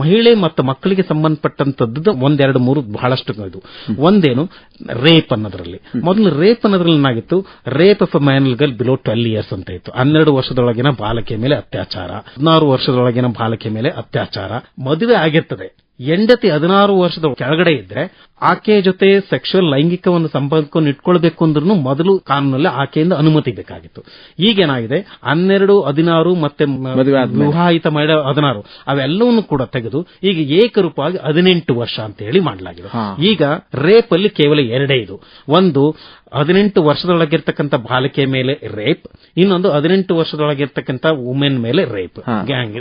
S3: ಮಹಿಳೆ ಮತ್ತು ಮಕ್ಕಳಿಗೆ ಸಂಬಂಧಪಟ್ಟಂತದ್ದು ಒಂದೆರಡು ಮೂರು ಬಹಳಷ್ಟು ಇದು. ಒಂದೇನು ರೇಪ್ ಅನ್ನೋದ್ರಲ್ಲಿ. ಮೊದಲು ರೇಪ್ ಅನ್ನೋದ್ರಲ್ಲಿ ಏನಾಗಿತ್ತು? Rape of minor girl below twelve years ಅಂತ ಇತ್ತು. ಹನ್ನೆರಡು ವರ್ಷದೊಳಗಿನ ಬಾಲಕಿಯ ಮೇಲೆ ಅತ್ಯಾಚಾರ. ಹದಿನಾರು ವರ್ಷದೊಳಗಿನ ಬಾಲಕಿಯ ಮೇಲೆ ಅತ್ಯಾಚಾರ. ಮದುವೆ ಆಗಿರ್ತದೆ. ಎಂಡತಿ ಹದಿನಾರು ವರ್ಷದ ಕೆಳಗಡೆ ಇದ್ರೆ ಆಕೆಯ ಜೊತೆ ಸೆಕ್ಷುವಲ್ ಲೈಂಗಿಕ ಒಂದು ಸಂಪರ್ಕವನ್ನು ಇಟ್ಕೊಳ್ಬೇಕು ಅಂದ್ರೂ ಮೊದಲು ಕಾನೂನಲ್ಲಿ ಆಕೆಯಿಂದ ಅನುಮತಿ ಬೇಕಾಗಿತ್ತು. ಈಗೇನಾಗಿದೆ? ಹನ್ನೆರಡು ಹದಿನಾರು ಮತ್ತೆ. ವಿವಾಹಿತ ಮಹಿಳೆ ಹದಿನಾರು. ಅವೆಲ್ಲವನ್ನು ಕೂಡ ತೆಗೆದು ಈಗ ಏಕರೂಪವಾಗಿ ಹದಿನೆಂಟು ವರ್ಷ ಅಂತ ಹೇಳಿ ಮಾಡಲಾಗಿದೆ ಈಗ ರೇಪ್ ಅಲ್ಲಿ ಕೇವಲ ಎರಡೇ ಇದು. ಒಂದು ಹದಿನೆಂಟು ವರ್ಷದೊಳಗಿರ್ತಕ್ಕಂಥ ಬಾಲಕಿಯ ಮೇಲೆ ರೇಪ್. ಇನ್ನೊಂದು ಹದಿನೆಂಟು ವರ್ಷದೊಳಗಿರ್ತಕ್ಕಂಥ ವುಮೆನ್ ಮೇಲೆ ರೇಪ್. ಗ್ಯಾಂಗ್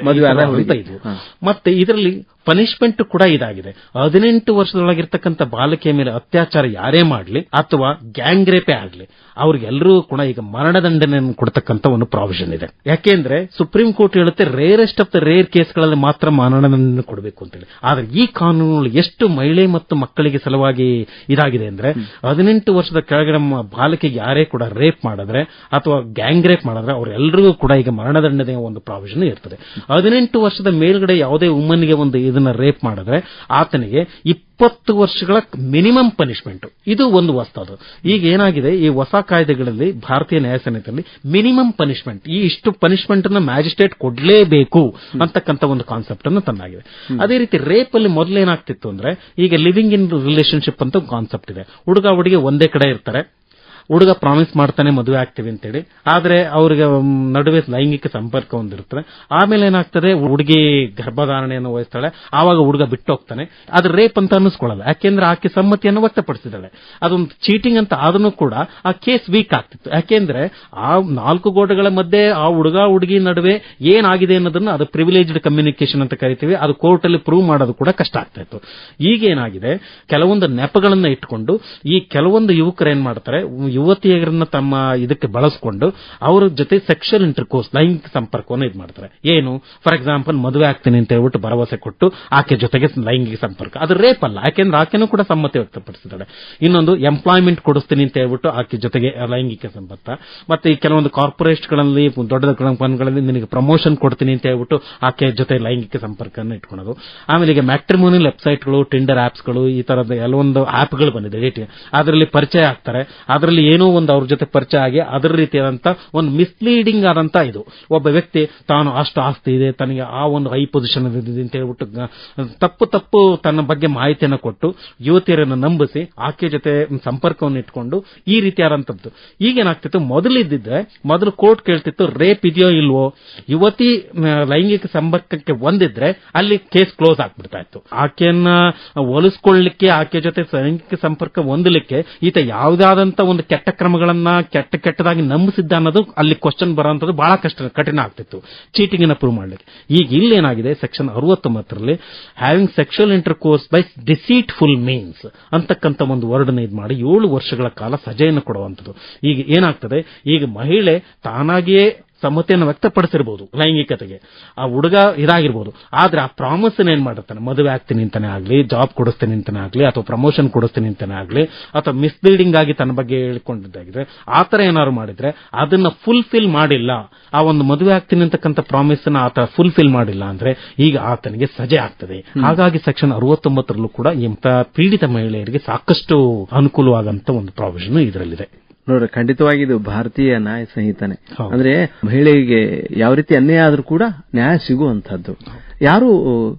S3: ಇದು. ಮತ್ತೆ ಇದರಲ್ಲಿ ಪನಿಷ್ಮೆಂಟ್ ಕೂಡ ಇದಾಗಿದೆ. ಹದಿನೆಂಟು ವರ್ಷದೊಳಗಿರ್ತಕ್ಕಂಥ ಬಾಲಕಿಯ ಮೇಲೆ ಅತ್ಯಾಚಾರ ಯಾರೇ ಮಾಡಲಿ ಅಥವಾ ಗ್ಯಾಂಗ್ ರೇಪೇ ಆಗಲಿ ಅವ್ರಿಗೆಲ್ಲರೂ ಕೂಡ ಈಗ ಮರಣದಂಡನೆಯನ್ನು ಕೊಡ್ತಕ್ಕಂಥ ಒಂದು ಪ್ರಾವಿಷನ್ ಇದೆ. ಯಾಕೆಂದ್ರೆ ಸುಪ್ರೀಂ ಕೋರ್ಟ್ ಹೇಳುತ್ತೆ ರೇರೆಸ್ಟ್ ಆಫ್ ದ ರೇರ್ ಕೇಸ್ಗಳಲ್ಲಿ ಮಾತ್ರ ಮರಣದಂಡನೆ ಕೊಡಬೇಕು ಅಂತೇಳಿ. ಆದ್ರೆ ಈ ಕಾನೂನು ಎಷ್ಟು ಮಹಿಳೆ ಮತ್ತು ಮಕ್ಕಳಿಗೆ ಸಲುವಾಗಿ ಇದಾಗಿದೆ ಅಂದ್ರೆ, ಹದಿನೆಂಟು ವರ್ಷದ ಕೆಳಗಡೆ ಬಾಲಕಿಗೆ ಯಾರೇ ಕೂಡ ರೇಪ್ ಮಾಡಿದ್ರೆ ಅಥವಾ ಗ್ಯಾಂಗ್ ರೇಪ್ ಮಾಡಿದ್ರೆ ಅವರೆಲ್ಲರಿಗೂ ಕೂಡ ಈಗ ಮರಣದಂಡನೆಯ ಒಂದು ಪ್ರಾವಿಷನ್ ಇರ್ತದೆ. ಹದಿನೆಂಟು ವರ್ಷದ ಮೇಲ್ಗಡೆ ಯಾವುದೇ ವುಮನ್ಗೆ ಒಂದು ಇದನ್ನ ರೇಪ್ ಮಾಡಿದ್ರೆ, ಆತನಿಗೆ ಇಪ್ಪತ್ತು ವರ್ಷಗಳ ಮಿನಿಮಮ್ ಪನಿಷ್ಮೆಂಟ್. ಇದು ಒಂದು ವಸ್ತು ಈಗ ಏನಾಗಿದೆ ಈ ಹೊಸ ಕಾಯ್ದೆಗಳಲ್ಲಿ ಭಾರತೀಯ ನ್ಯಾಯ ಸಂಹಿತೆಯಲ್ಲಿ ಮಿನಿಮಮ್ ಪನಿಷ್ಮೆಂಟ್ ಈ ಇಷ್ಟು ಪನಿಷ್ಮೆಂಟ್ ಅನ್ನು ಮ್ಯಾಜಿಸ್ಟ್ರೇಟ್ ಕೊಡ್ಲೇಬೇಕು ಅಂತಕ್ಕಂಥ ಒಂದು ಕಾನ್ಸೆಪ್ಟ್ ಅನ್ನು ತಂದಾಗಿದೆ ಅದೇ ರೀತಿ ರೇಪ್ ಅಲ್ಲಿ ಮೊದಲೇನಾಗ್ತಿತ್ತು ಅಂದ್ರೆ ಈಗ ಲಿವಿಂಗ್ ಇನ್ ರಿಲೇಷನ್ಶಿಪ್ ಅಂತ ಕಾನ್ಸೆಪ್ಟ್ ಇದೆ. ಹುಡುಗ ಹುಡುಗಿ ಒಂದೇ ಕಡೆ ಇರ್ತಾರೆ ಹುಡುಗ ಪ್ರಾಮಿಸ್ ಮಾಡ್ತಾನೆ ಮದುವೆ ಆಗ್ತೀವಿ ಅಂತೇಳಿ. ಆದ್ರೆ ಅವ್ರಿಗೆ ನಡುವೆ ಲೈಂಗಿಕ ಸಂಪರ್ಕ ಹೊಂದಿರುತ್ತೆ ಆಮೇಲೆ ಏನಾಗ್ತದೆ, ಹುಡುಗಿ ಗರ್ಭಧಾರಣೆಯನ್ನು ವಹಿಸ್ತಾಳೆ. ಆವಾಗ ಹುಡುಗ ಬಿಟ್ಟು ಹೋಗ್ತಾನೆ ಅದು ರೇಪ್ ಅಂತ ಅನ್ನಿಸ್ಕೊಳ್ಳಲ್ಲ. ಯಾಕೆಂದ್ರೆ ಆಕೆ ಸಮ್ಮತಿಯನ್ನು ವ್ಯಕ್ತಪಡಿಸಿದಾಳೆ ಅದೊಂದು ಚೀಟಿಂಗ್ ಅಂತ ಆದ್ರೂ ಕೂಡ ಆ ಕೇಸ್ ವೀಕ್ ಆಗ್ತಿತ್ತು. ಯಾಕೆಂದ್ರೆ ಆ ನಾಲ್ಕು ಗೋಡೆಗಳ ಮಧ್ಯೆ ಆ ಹುಡುಗ, ಹುಡುಗಿ ನಡುವೆ ಏನಾಗಿದೆ ಅನ್ನೋದನ್ನ ಅದು ಪ್ರಿವಿಲೇಜ್ಡ್ ಕಮ್ಯುನಿಕೇಶನ್ ಅಂತ ಕರಿತೀವಿ. ಅದು ಕೋರ್ಟ್ ಅಲ್ಲಿ ಪ್ರೂವ್ ಮಾಡೋದು ಕೂಡ ಕಷ್ಟ ಆಗ್ತಾ ಇತ್ತು. ಈಗ ಏನಾಗಿದೆ, ಕೆಲವೊಂದು ನೆಪಗಳನ್ನ ಇಟ್ಕೊಂಡು ಈ ಕೆಲವೊಂದು ಯುವಕರು ಏನ್ ಮಾಡ್ತಾರೆ ಯುವತಿಯರನ್ನ ತಮ್ಮ ಇದಕ್ಕೆ ಬಳಸ್ಕೊಂಡು ಅವರ ಜೊತೆ ಸೆಕ್ಷುವಲ್ ಇಂಟರ್ಕೋರ್ಸ್ ಲೈಂಗಿಕ ಸಂಪರ್ಕವನ್ನು ಇದು ಮಾಡ್ತಾರೆ. ಏನು? ಫಾರ್ ಎಕ್ಸಾಂಪಲ್ ಮದುವೆ ಆಗ್ತೀನಿ ಅಂತ ಹೇಳ್ಬಿಟ್ಟು ಭರವಸೆ ಕೊಟ್ಟು ಆಕೆ ಜೊತೆಗೆ ಲೈಂಗಿಕ ಸಂಪರ್ಕ. ಅದು ರೇಪ್ ಅಲ್ಲ. ಯಾಕೆಂದ್ರೆ ಆಕೆನೂ ಕೂಡ ಸಮ್ಮತಿ ವ್ಯಕ್ತಪಡಿಸಿದ್ದಾಳೆ ಇನ್ನೊಂದು ಎಂಪ್ಲಾಯ್ಮೆಂಟ್ ಕೊಡಿಸ್ತೀನಿ ಅಂತ ಹೇಳ್ಬಿಟ್ಟು ಆಕೆ ಜೊತೆಗೆ ಲೈಂಗಿಕ ಸಂಪರ್ಕ. ಮತ್ತೆ ಈ ಕೆಲವೊಂದು ಕಾರ್ಪೊರೇಟ್ಗಳಲ್ಲಿ ದೊಡ್ಡ ದೊಡ್ಡ ಕಂಪನಿಗಳಲ್ಲಿ ನಿನಗೆ ಪ್ರಮೋಷನ್ ಕೊಡ್ತೀನಿ ಅಂತ ಹೇಳ್ಬಿಟ್ಟು ಆಕೆ ಜೊತೆ ಲೈಂಗಿಕ ಸಂಪರ್ಕವನ್ನು ಇಟ್ಕೊಳ್ಳೋದು ಆಮೇಲೆ ಈಗ ಮ್ಯಾಟ್ರಿಮೋನಿಯಲ್ ವೆಬ್ಸೈಟ್ಗಳು ಟಿಂಡರ್ ಆಪ್ಸ್ಗಳು ಈ ತರದ ಕೆಲವೊಂದು ಆಪ್ಗಳು ಬಂದಿದೆ. ಅದರಲ್ಲಿ ಪರಿಚಯ ಆಗ್ತಾರೆ. ಅದರಲ್ಲಿ ಏನೋ ಒಂದು ಅವ್ರ ಜೊತೆ ಪರಿಚಯ ಆಗಿ ಅದರ ರೀತಿಯಾದಂತ ಒಂದು ಮಿಸ್ಲೀಡಿಂಗ್ ಆದಂತ ಇದು. ಒಬ್ಬ ವ್ಯಕ್ತಿ ತಾನು ಅಷ್ಟು ಆಸ್ತಿ ಇದೆ, ತನಗೆ ಆ ಒಂದು ಹೈ ಪೊಸಿಷನ್ ಇದೆ ಅಂತ ಹೇಳ್ಬಿಟ್ಟು ತಪ್ಪು ತಪ್ಪು ತನ್ನ ಬಗ್ಗೆ ಮಾಹಿತಿಯನ್ನು ಕೊಟ್ಟು ಯುವತಿಯರನ್ನು ನಂಬಿಸಿ ಆಕೆ ಜೊತೆ ಸಂಪರ್ಕವನ್ನು ಇಟ್ಕೊಂಡು ಈ ರೀತಿಯಾದಂಥದ್ದು ಈಗೇನಾಗ್ತಿತ್ತು? ಮೊದಲಿದ್ದಿದ್ರೆ ಮೊದಲು ಕೋರ್ಟ್ ಕೇಳ್ತಿತ್ತು, ರೇಪ್ ಇದೆಯೋ ಇಲ್ವೋ? ಯುವತಿ ಲೈಂಗಿಕ ಸಂಪರ್ಕಕ್ಕೆ ಒಂದಿದ್ರೆ ಅಲ್ಲಿ ಕೇಸ್ ಕ್ಲೋಸ್ ಆಗ್ಬಿಡ್ತಾ ಇತ್ತು ಆಕೆಯನ್ನ ಒಲಿಸ್ಕೊಳ್ಳಿಕ್ಕೆ, ಆಕೆ ಜೊತೆ ಲೈಂಗಿಕ ಸಂಪರ್ಕ ಹೊಂದಲಿಕ್ಕೆ ಈತ ಯಾವುದಾದಂತ ಒಂದು ಕೆಟ್ಟ ಕ್ರಮಗಳನ್ನ, ಕೆಟ್ಟ ಕೆಟ್ಟದಾಗಿ ನಂಬಿಸಿದ್ದ ಅನ್ನೋದು ಅಲ್ಲಿ ಕ್ವಶನ್ ಬರೋಂಥದ್ದು ಬಹಳ ಕಷ್ಟ, ಕಠಿಣ ಆಗ್ತಿತ್ತು. ಚೀಟಿಂಗ್ ಅನ್ನ ಪ್ರೂವ್ ಮಾಡ್ಲಿಕ್ಕೆ. ಈಗ ಇಲ್ಲೇನಾಗಿದೆ? Section ಅರವತ್ತೊಂಬತ್ತರಲ್ಲಿ having sexual intercourse by deceitful means ಅಂತಕ್ಕಂಥ ಒಂದು ವರ್ಡ್ನ ಇದು ಮಾಡಿ ಏಳು ವರ್ಷಗಳ ಕಾಲ ಸಜೆಯನ್ನು ಕೊಡುವಂಥದ್ದು. ಈಗ ಏನಾಗ್ತದೆ? ಈಗ ಮಹಿಳೆ ತಾನಾಗಿಯೇ ಸಮ್ಮತಿಯನ್ನು ವ್ಯಕ್ತಪಡಿಸಿರ್ಬೋದು ಲೈಂಗಿಕತೆಗೆ. ಆ ಹುಡುಗ ಇದಾಗಿರ್ಬೋದು. ಆದ್ರೆ ಆ ಪ್ರಾಮಿಸ್ ಏನ್ ಮಾಡಿರ್ತಾನೆ ಮದುವೆ ಆಗ್ತೀನಿ ಅಂತಾನೆ ಆಗ್ಲಿ ಜಾಬ್ ಕೊಡಿಸ್ತೀನಿ ಅಂತಾನೆ ಆಗ್ಲಿ ಅಥವಾ ಪ್ರಮೋಷನ್ ಕೊಡಿಸ್ತೀನಿ ಅಂತಾನೆ ಆಗ್ಲಿ ಅಥವಾ ಮಿಸ್ಲೀಡಿಂಗ್ ಆಗಿ ತನ್ನ ಬಗ್ಗೆ ಹೇಳ್ಕೊಂಡಿದ್ದಾಗಿದ್ರೆ ಆತರ ಏನಾದ್ರು ಮಾಡಿದ್ರೆ ಅದನ್ನ ಫುಲ್ಫಿಲ್ ಮಾಡಿಲ್ಲ. ಆ ಒಂದು ಮದುವೆ ಆಗ್ತೀನಿ ಅಂತಕ್ಕಂಥ ಪ್ರಾಮಿಸ್ನ ಆತ ಫುಲ್ಫಿಲ್ ಮಾಡಿಲ್ಲ ಅಂದ್ರೆ ಈಗ ಆತನಿಗೆ ಸಜೆ ಆಗ್ತದೆ. ಹಾಗಾಗಿ ಸೆಕ್ಷನ್ ಅರವತ್ತೊಂಬತ್ತರಲ್ಲೂ ಕೂಡ ಇಂಥ ಪೀಡಿತ ಮಹಿಳೆಯರಿಗೆ ಸಾಕಷ್ಟು ಅನುಕೂಲವಾದಂತ ಒಂದು ಪ್ರಾವಿಷನ್ ಇದರಲ್ಲಿದೆ.
S2: ನೋಡ್ರಿ ಖಂಡಿತವಾಗಿ ಇದು ಭಾರತೀಯ ನ್ಯಾಯ ಸಂಹಿತನೆ. ಅಂದ್ರೆ ಮಹಿಳೆಗೆ ಯಾವ ರೀತಿ ಅನ್ಯಾಯ ಆದ್ರೂ ಕೂಡ ನ್ಯಾಯ ಸಿಗುವಂತಹದ್ದು ಯಾರು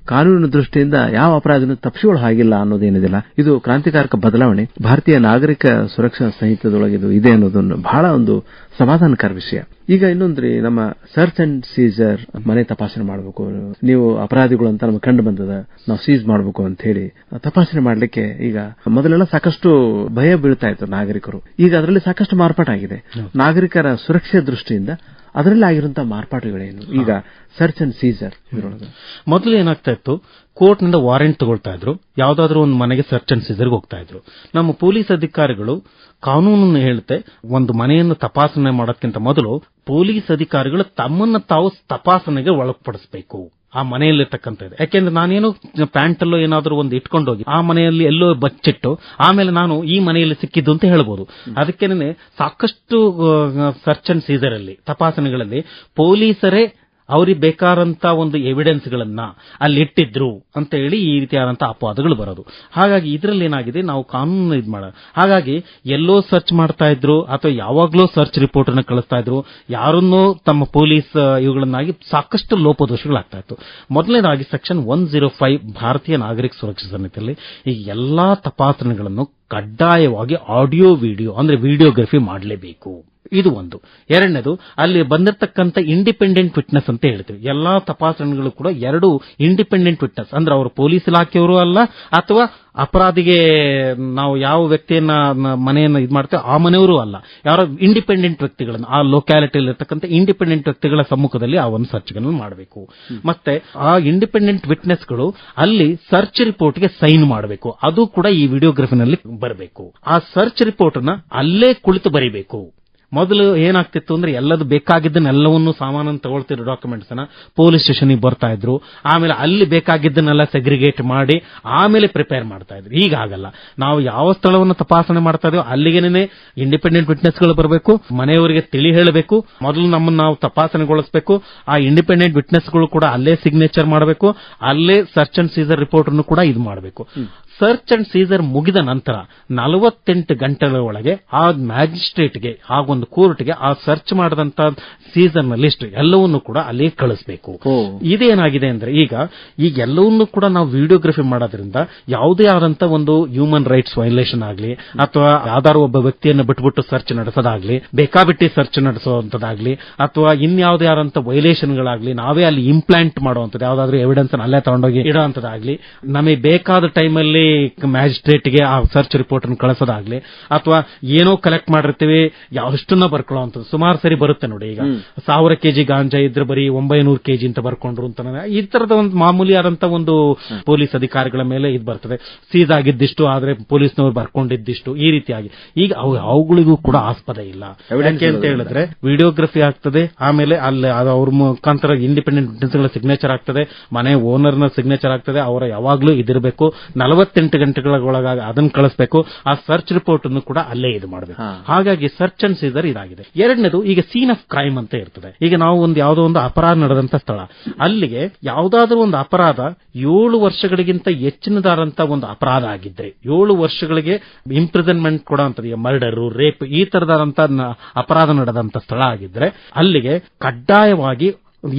S2: ಕಾನೂನಿನ ದೃಷ್ಟಿಯಿಂದ ಯಾವ ಅಪರಾಧನ ತಪ್ಪಿಸೋಳ ಹಾಗಿಲ್ಲ ಅನ್ನೋದೇನಿದಿಲ್ಲ. ಇದು ಕ್ರಾಂತಿಕಾರಕ ಬದಲಾವಣೆ. ಭಾರತೀಯ ನಾಗರಿಕ ಸುರಕ್ಷಾ ಸಂಹಿತದೊಳಗೆ ಇದು ಇದೆ ಅನ್ನೋದನ್ನು ಬಹಳ ಒಂದು ಸಮಾಧಾನಕರ ವಿಷಯ. ಈಗ ಇನ್ನೊಂದ್ರಿ ನಮ್ಮ ಸರ್ಚ್ ಅಂಡ್ ಸೀಸರ್ ಮನೆ ತಪಾಸಣೆ ಮಾಡಬೇಕು. ನೀವು ಅಪರಾಧಿಗಳು ಅಂತ ನಮ್ಗೆ ಕಂಡು ಬಂದದ ನಾವು ಸೀಜ್ ಮಾಡಬೇಕು ಅಂತ ಹೇಳಿ ತಪಾಸಣೆ ಮಾಡ್ಲಿಕ್ಕೆ ಈಗ ಮೊದಲೆಲ್ಲ ಸಾಕಷ್ಟು ಭಯ ಬೀಳ್ತಾ ಇತ್ತು ನಾಗರಿಕರು. ಈಗ ಅದರಲ್ಲಿ ಸಾಕಷ್ಟು ಮಾರ್ಪಾಟಾಗಿದೆ ನಾಗರಿಕರ ಸುರಕ್ಷೆ ದೃಷ್ಟಿಯಿಂದ ಅದರಲ್ಲಿ ಆಗಿರುವಂತಹ ಮಾರ್ಪಾಟುಗಳೇನು ಈಗ ಸರ್ಚ್ ಅಂಡ್ ಸೀಸರ್ ಇದರೊಳಗೆ.
S3: ಮೊದಲು ಏನಾಗ್ತಾ ಇತ್ತು? ಕೋರ್ಟ್ನಿಂದ ವಾರೆಂಟ್ ತಗೊಳ್ತಾ ಇದ್ರು. ಯಾವ್ದಾದ್ರು ಒಂದು ಮನೆಗೆ ಸರ್ಚ್ ಅಂಡ್ ಸೀಸರ್ಗೆ ಹೋಗ್ತಾ ಇದ್ರು. ನಮ್ಮ ಪೊಲೀಸ್ ಅಧಿಕಾರಿಗಳು ಕಾನೂನನ್ನು ಹೇಳುತ್ತೆ ಒಂದು ಮನೆಯನ್ನು ತಪಾಸಣೆ ಮಾಡೋದಕ್ಕಿಂತ ಮೊದಲು ಪೊಲೀಸ್ ಅಧಿಕಾರಿಗಳು ತಮ್ಮನ್ನು ತಾವು ತಪಾಸಣೆಗೆ ಒಳಪಡಿಸಬೇಕು. ಆ ಮನೆಯಲ್ಲಿರ್ತಕ್ಕಂಥದ್ದು. ಯಾಕೆಂದ್ರೆ ನಾನೇನು ಪ್ಯಾಂಟ್ ಅಲ್ಲೋ ಏನಾದರೂ ಒಂದು ಇಟ್ಕೊಂಡು ಹೋಗಿ ಆ ಮನೆಯಲ್ಲಿ ಎಲ್ಲೋ ಬಚ್ಚಿಟ್ಟು, ಆಮೇಲೆ ನಾನು ಈ ಮನೆಯಲ್ಲಿ ಸಿಕ್ಕಿದ್ದು ಅಂತ ಹೇಳ್ಬೋದು. ಅದಕ್ಕೇನೆ ಸಾಕಷ್ಟು ಸರ್ಚ್ ಅಂಡ್ ಸೀಸರ್ ಅಲ್ಲಿ, ತಪಾಸಣೆಗಳಲ್ಲಿ ಪೊಲೀಸರೇ ಅವ್ರಿಗೆ ಬೇಕಾದಂತ ಒಂದು ಎವಿಡೆನ್ಸ್ ಗಳನ್ನ ಅಲ್ಲಿಟ್ಟಿದ್ರು ಅಂತ ಹೇಳಿ ಈ ರೀತಿಯಾದಂತ ಅಪವಾದಗಳು ಬರೋದು. ಹಾಗಾಗಿ ಇದರಲ್ಲಿ ಏನಾಗಿದೆ? ನಾವು ಕಾನೂನು ಇದು ಮಾಡ, ಹಾಗಾಗಿ ಎಲ್ಲೋ ಸರ್ಚ್ ಮಾಡ್ತಾ ಇದ್ರು ಅಥವಾ ಯಾವಾಗ್ಲೋ ಸರ್ಚ್ ರಿಪೋರ್ಟ್ ಅನ್ನು ಕಳಿಸ್ತಾ ಇದ್ರು, ಯಾರನ್ನೂ ತಮ್ಮ ಪೊಲೀಸ್ ಇವುಗಳನ್ನಾಗಿ ಸಾಕಷ್ಟು ಲೋಪದೋಷಗಳಾಗ್ತಾ ಇತ್ತು. ಮೊದಲನೇದಾಗಿ ಸೆಕ್ಷನ್ ಒನ್ ಜೀರೋ ಫೈವ್ ಭಾರತೀಯ ನಾಗರಿಕ ಸುರಕ್ಷಾ ಸಮಿತಿಯಲ್ಲಿ ಈ ಎಲ್ಲಾ ತಪಾಸಣೆಗಳನ್ನು ಕಡ್ಡಾಯವಾಗಿ ಆಡಿಯೋ ವಿಡಿಯೋ ಅಂದ್ರೆ ವಿಡಿಯೋಗ್ರಫಿ ಮಾಡಲೇಬೇಕು. ಇದು ಒಂದು. ಎರಡನೇದು ಅಲ್ಲಿ ಬಂದಿರತಕ್ಕಂಥ ಇಂಡಿಪೆಂಡೆಂಟ್ ವಿಟ್ನೆಸ್ ಅಂತ ಹೇಳ್ತೀವಿ. ಎಲ್ಲಾ ತಪಾಸಣೆಗಳು ಕೂಡ ಎರಡು ಇಂಡಿಪೆಂಡೆಂಟ್ ವಿಟ್ನೆಸ್ ಅಂದ್ರೆ ಅವರು ಪೊಲೀಸ್ ಇಲಾಖೆಯವರು ಅಲ್ಲ ಅಥವಾ ಅಪರಾಧಿಗೆ ನಾವು ಯಾವ ವ್ಯಕ್ತಿಯನ್ನ ಮನೆಯನ್ನು ಇದು ಮಾಡ್ತೇವೆ ಆ ಮನೆಯವರು ಅಲ್ಲ. ಯಾರೋ ಇಂಡಿಪೆಂಡೆಂಟ್ ವ್ಯಕ್ತಿಗಳನ್ನು ಆ ಲೊಕ್ಯಾಲಿಟಿಯಲ್ಲಿ ಇರತಕ್ಕಂಥ ಇಂಡಿಪೆಂಡೆಂಟ್ ವ್ಯಕ್ತಿಗಳ ಸಮ್ಮುಖದಲ್ಲಿ ಆ ಒಂದು ಸರ್ಚ್ಗಳನ್ನು ಮಾಡಬೇಕು. ಮತ್ತೆ ಆ ಇಂಡಿಪೆಂಡೆಂಟ್ ವಿಟ್ನೆಸ್ಗಳು ಅಲ್ಲಿ ಸರ್ಚ್ ರಿಪೋರ್ಟ್ಗೆ ಸೈನ್ ಮಾಡಬೇಕು. ಅದು ಕೂಡ ಈ ವಿಡಿಯೋಗ್ರಫಿನಲ್ಲಿ ಬರಬೇಕು. ಆ ಸರ್ಚ್ ರಿಪೋರ್ಟ್ ಅಲ್ಲೇ ಕುಳಿತು ಬರೀಬೇಕು. ಮೊದಲು ಏನಾಗ್ತಿತ್ತು ಅಂದ್ರೆ ಎಲ್ಲದು ಬೇಕಾಗಿದ್ದನ್ನೆಲ್ಲವನ್ನು ಸಾಮಾನನ್ನು ತಗೊಳ್ತಿರೋ ಡಾಕ್ಯುಮೆಂಟ್ಸ್ ಅನ್ನ. ಪೊಲೀಸ್ ಸ್ಟೇಷನ್ ಬರ್ತಾ ಇದ್ರು. ಆಮೇಲೆ ಅಲ್ಲಿ ಬೇಕಾಗಿದ್ದನ್ನೆಲ್ಲ ಸೆಗ್ರಿಗೇಟ್ ಮಾಡಿ ಆಮೇಲೆ ಪ್ರಿಪೇರ್ ಮಾಡ್ತಾ ಇದ್ರು. ಈಗ ಆಗಲ್ಲ ನಾವು ಯಾವ ಸ್ಥಳವನ್ನು ತಪಾಸಣೆ ಮಾಡ್ತಾ ಇದೀವೋ ಅಲ್ಲಿಗೇನೆ ಇಂಡಿಪೆಂಡೆಂಟ್ ವಿಟ್ನೆಸ್ಗಳು ಬರಬೇಕು. ಮನೆಯವರಿಗೆ ತಿಳಿ ಹೇಳಬೇಕು. ಮೊದಲು ನಮ್ಮನ್ನು ನಾವು ತಪಾಸಣೆಗೊಳಿಸಬೇಕು. ಆ ಇಂಡಿಪೆಂಡೆಂಟ್ ವಿಟ್ನೆಸ್ಗಳು ಕೂಡ ಅಲ್ಲೇ ಸಿಗ್ನೇಚರ್ ಮಾಡಬೇಕು. ಅಲ್ಲೇ ಸರ್ಚ್ ಅಂಡ್ ಸೀಸರ್ ರಿಪೋರ್ಟ್ ಅನ್ನು ಕೂಡ ಇದು ಮಾಡಬೇಕು. ಸರ್ಚ್ ಅಂಡ್ ಸೀಸರ್ ಮುಗಿದ ನಂತರ ನಲವತ್ತೆಂಟು ಗಂಟೆಗಳ ಒಳಗೆ ಆ ಮ್ಯಾಜಿಸ್ಟ್ರೇಟ್ಗೆ ಆ ಒಂದು ಕೋರ್ಟ್ಗೆ ಆ ಸರ್ಚ್ ಮಾಡಿದಂತ ಸೀಸರ್ನ ಲಿಸ್ಟ್ ಎಲ್ಲವನ್ನೂ ಕೂಡ ಅಲ್ಲಿ ಕಳಿಸಬೇಕು. ಇದೇನಾಗಿದೆ ಅಂದ್ರೆ ಈಗ ಈ ಎಲ್ಲವನ್ನೂ ಕೂಡ ನಾವು ವಿಡಿಯೋಗ್ರಫಿ ಮಾಡೋದ್ರಿಂದ ಯಾವುದೇ ಆದಂತ ಒಂದು ಹ್ಯೂಮನ್ ರೈಟ್ಸ್ ವೈಲೇಷನ್ ಆಗಲಿ ಅಥವಾ ಯಾವ್ದಾರು ಒಬ್ಬ ವ್ಯಕ್ತಿಯನ್ನು ಬಿಟ್ಬಿಟ್ಟು ಸರ್ಚ್ ನಡೆಸೋದಾಗ್ಲಿ ಬೇಕಾಬಿಟ್ಟಿ ಸರ್ಚ್ ನಡೆಸುವಂತದಾಗ್ಲಿ ಅಥವಾ ಇನ್ಯಾವುದೇ ಆದಂತ ವೈಲೇಷನ್ಗಳಾಗ್ಲಿ ನಾವೇ ಅಲ್ಲಿ ಇಂಪ್ಲಾಂಟ್ ಮಾಡುವಂಥದ್ದು ಯಾವ್ದಾದ್ರು ಎವಿಡೆನ್ಸ್ ಅಲ್ಲೇ ತಗೊಂಡೋಗಿ ಇಡುವಂತದಾಗ್ಲಿ ನಮಗೆ ಬೇಕಾದ ಟೈಮಲ್ಲಿ ಮ್ಯಾಜಿಸ್ಟ್ರೇಟ್ಗೆ ಆ ಸರ್ಚ್ ರಿಪೋರ್ಟ್ ಅನ್ನು ಕಳಿಸೋದಾಗ್ಲಿ ಅಥವಾ ಏನೋ ಕಲೆಕ್ಟ್ ಮಾಡಿರ್ತೀವಿ ಯಾವಷ್ಟನ್ನ ಅಂತ ಸುಮಾರು ಸರಿ ಬರುತ್ತೆ ನೋಡಿ ಈಗ. ಸಾವಿರ ಕೆಜಿ ಗಾಂಜಾ ಇದ್ರೆ ಬರೀ ಒಂಬೈನೂರು ಕೆಜಿ ಅಂತ ಬರ್ಕೊಂಡ್ರು ಅಂತ ಈ ತರದ ಒಂದು ಮಾಮೂಲಿ ಆದಂತ ಒಂದು ಪೊಲೀಸ್ ಅಧಿಕಾರಿಗಳ ಮೇಲೆ ಇದು ಬರ್ತದೆ. ಸೀಸ್ ಆಗಿದ್ದಿಷ್ಟು ಆದ್ರೆ ಪೊಲೀಸ್ನವರು ಬರ್ಕೊಂಡಿದ್ದಿಷ್ಟು ಈ ರೀತಿಯಾಗಿ. ಈಗ ಅವು ಅವುಗಳಿಗೂ ಕೂಡ ಆಸ್ಪದ ಇಲ್ಲ. ಯಾಕೆ ಅಂತ ಹೇಳಿದ್ರೆ ವಿಡಿಯೋಗ್ರಫಿ ಆಗ್ತದೆ ಆಮೇಲೆ ಅಲ್ಲಿ ಅವ್ರ ಮುಖಾಂತರ ಇಂಡಿಪೆಂಡೆಂಟ್ ವಿಟ್ನೆಸ್ಗಳ ಸಿಗ್ನೇಚರ್ ಆಗ್ತದೆ ಮನೆ ಓನರ್ನ ಸಿಗ್ನೇಚರ್ ಆಗ್ತದೆ ಅವರ ಯಾವಾಗ್ಲೂ ಇದಿರಬೇಕು. ನಲವತ್ತೆಂಟು ಗಂಟೆಗಳ ಒಳಗಾಗಿ ಅದನ್ನು ಕಳಿಸ್ಬೇಕು. ಆ ಸರ್ಚ್ ರಿಪೋರ್ಟ್ ಅನ್ನು ಕೂಡ ಅಲ್ಲೇ ಇದು ಮಾಡಬೇಕು. ಹಾಗಾಗಿ ಸರ್ಚ್ ಅಂಡ್ ಸೀಸರ್ ಇದಾಗಿದೆ. ಎರಡನೇದು ಈಗ ಸೀನ್ ಆಫ್ ಕ್ರೈಮ್ ಅಂತ ಇರ್ತದೆ. ಈಗ ನಾವು ಒಂದು ಯಾವುದೋ ಒಂದು ಅಪರಾಧ ನಡೆದಂತ ಸ್ಥಳ. ಅಲ್ಲಿಗೆ ಯಾವುದಾದ್ರೂ ಒಂದು ಅಪರಾಧ ಏಳು ವರ್ಷಗಳಿಗಿಂತ ಹೆಚ್ಚಿನದಾದಂತ ಒಂದು ಅಪರಾಧ ಆಗಿದ್ರೆ ಏಳು ವರ್ಷಗಳಿಗೆ ಇಂಪ್ರಿಸನ್ಮೆಂಟ್ ಕೊಡುವಂತದ್ದು ಈಗ ಮರ್ಡರ್ ರೇಪ್ ಈ ತರದಂತ ಅಪರಾಧ ನಡೆದಂತ ಸ್ಥಳ ಆಗಿದ್ರೆ ಅಲ್ಲಿಗೆ ಕಡ್ಡಾಯವಾಗಿ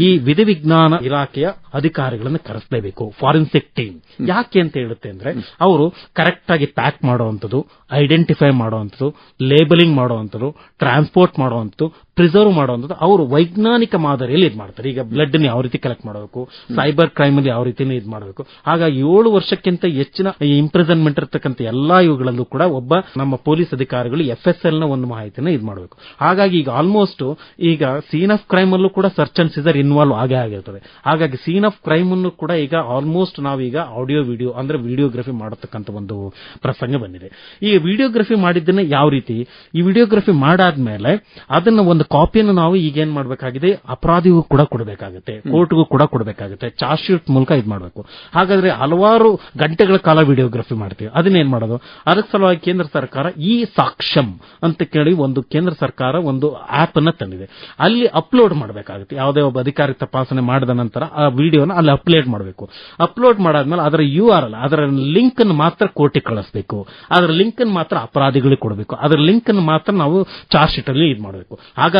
S3: ಈ ವಿಧಿ ವಿಜ್ಞಾನ ಇಲಾಖೆಯ ಅಧಿಕಾರಿಗಳನ್ನು ಕರೆಸಲೇಬೇಕು ಫಾರೆನ್ಸಿಕ್ ಟೀಮ್ ಯಾಕೆ ಅಂತ ಹೇಳುತ್ತೆ ಅಂದ್ರೆ ಅವರು ಕರೆಕ್ಟ್ ಆಗಿ ಪ್ಯಾಕ್ ಮಾಡುವಂಥದ್ದು ಐಡೆಂಟಿಫೈ ಮಾಡುವಂಥದ್ದು ಲೇಬಲಿಂಗ್ ಮಾಡುವಂಥದ್ದು ಟ್ರಾನ್ಸ್ಪೋರ್ಟ್ ಮಾಡುವಂಥದ್ದು ಪ್ರಿಸರ್ವ್ ಮಾಡುವಂಥದ್ದು ಅವರು ವೈಜ್ಞಾನಿಕ ಮಾದರಿಯಲ್ಲಿ ಇದು ಮಾಡ್ತಾರೆ. ಈಗ ಬ್ಲಡ್ ಯಾವ ರೀತಿ ಕಲೆಕ್ಟ್ ಮಾಡಬೇಕು ಸೈಬರ್ ಕ್ರೈಮ್ ಅಲ್ಲಿ ಯಾವ ರೀತಿ ಇದು ಮಾಡಬೇಕು. ಹಾಗಾಗಿ ಏಳು ವರ್ಷಕ್ಕಿಂತ ಹೆಚ್ಚಿನ ಇಂಪ್ರಿಸನ್ಮೆಂಟ್ ಇರತಕ್ಕಂಥ ಎಲ್ಲಾ ಇವುಗಳಲ್ಲೂ ಕೂಡ ಒಬ್ಬ ನಮ್ಮ ಪೊಲೀಸ್ ಅಧಿಕಾರಿಗಳು ಎಫ್ ಎಸ್ ಎಲ್ನ ಒಂದು ಮಾಹಿತಿನ ಇದು ಮಾಡಬೇಕು. ಹಾಗಾಗಿ ಈಗ ಆಲ್ಮೋಸ್ಟ್ ಈಗ ಸೀನ್ ಆಫ್ ಕ್ರೈಮ್ ಅಲ್ಲೂ ಕೂಡ ಸರ್ಚ್ ಅಂಡ್ ಸೀಸರ್ ಇನ್ವಾಲ್ವ್ ಆಗೇ ಆಗಿರ್ತದೆ. ಹಾಗಾಗಿ ಸೀನ್ ಆಫ್ ಕ್ರೈಮ್ ಅನ್ನು ಕೂಡ ಈಗ ಆಲ್ಮೋಸ್ಟ್ ನಾವೀಗ ಆಡಿಯೋ ವಿಡಿಯೋ ಅಂದ್ರೆ ವಿಡಿಯೋಗ್ರಫಿ ಮಾಡತಕ್ಕಂಥ ಒಂದು ಪ್ರಸಂಗ ಬಂದಿದೆ. ಈ ವಿಡಿಯೋಗ್ರಫಿ ಮಾಡಿದ್ದನ್ನ ಯಾವ ರೀತಿ? ಈ ವಿಡಿಯೋಗ್ರಫಿ ಮಾಡಾದ್ಮೇಲೆ ಅದನ್ನ ಒಂದು ಕಾಪಿಯನ್ನು ನಾವು ಈಗ ಏನ್ ಮಾಡಬೇಕಾಗಿದೆ ಅಪರಾಧಿಗೂ ಕೂಡ ಕೊಡಬೇಕಾಗುತ್ತೆ ಕೋರ್ಟ್ಗೂ ಕೂಡ ಕೊಡಬೇಕಾಗುತ್ತೆ ಚಾರ್ಜ್ ಶೀಟ್ ಮೂಲಕ ಇದು ಮಾಡಬೇಕು. ಹಾಗಾದ್ರೆ ಹಲವಾರು ಗಂಟೆಗಳ ಕಾಲ ವಿಡಿಯೋಗ್ರಫಿ ಮಾಡ್ತೀವಿ. ಅದನ್ನೇನ್ ಮಾಡೋದು? ಅದಕ್ಕೆ ಸಲುವಾಗಿ ಕೇಂದ್ರ ಸರ್ಕಾರ ಈ ಸಾಕ್ಷ್ಯಂ ಅಂತ ಕೇಳಿ ಒಂದು ಕೇಂದ್ರ ಸರ್ಕಾರ ಒಂದು ಆಪ್ ಅನ್ನ ತಂದಿದೆ. ಅಲ್ಲಿ ಅಪ್ಲೋಡ್ ಮಾಡಬೇಕಾಗುತ್ತೆ. ಯಾವುದೇ ಒಬ್ಬ ಅಧಿಕಾರಿ ತಪಾಸಣೆ ಮಾಡಿದ ನಂತರ ಆ ವಿಡಿಯೋನ ಅಲ್ಲಿ ಅಪ್ಲೋಡ್ ಮಾಡಬೇಕು. ಅಪ್ಲೋಡ್ ಮಾಡಾದ್ಮೇಲೆ ಅದರ ಯು ಆರ್ ಅಲ್ಲ ಅದರ ಲಿಂಕ್ ಅನ್ನು ಮಾತ್ರ ಕೋರ್ಟಿಗೆ ಕಳಿಸಬೇಕು. ಅದರ ಲಿಂಕ್ ಅನ್ನು ಮಾತ್ರ ಅಪರಾಧಿಗಳಿಗೆ ಕೊಡಬೇಕು. ಅದರ ಲಿಂಕ್ ಅನ್ನು ಮಾತ್ರ ನಾವು ಚಾರ್ಜ್ ಶೀಟ್ ಅಲ್ಲಿ ಇದು ಮಾಡಬೇಕು. ಹಾಗಾಗಿ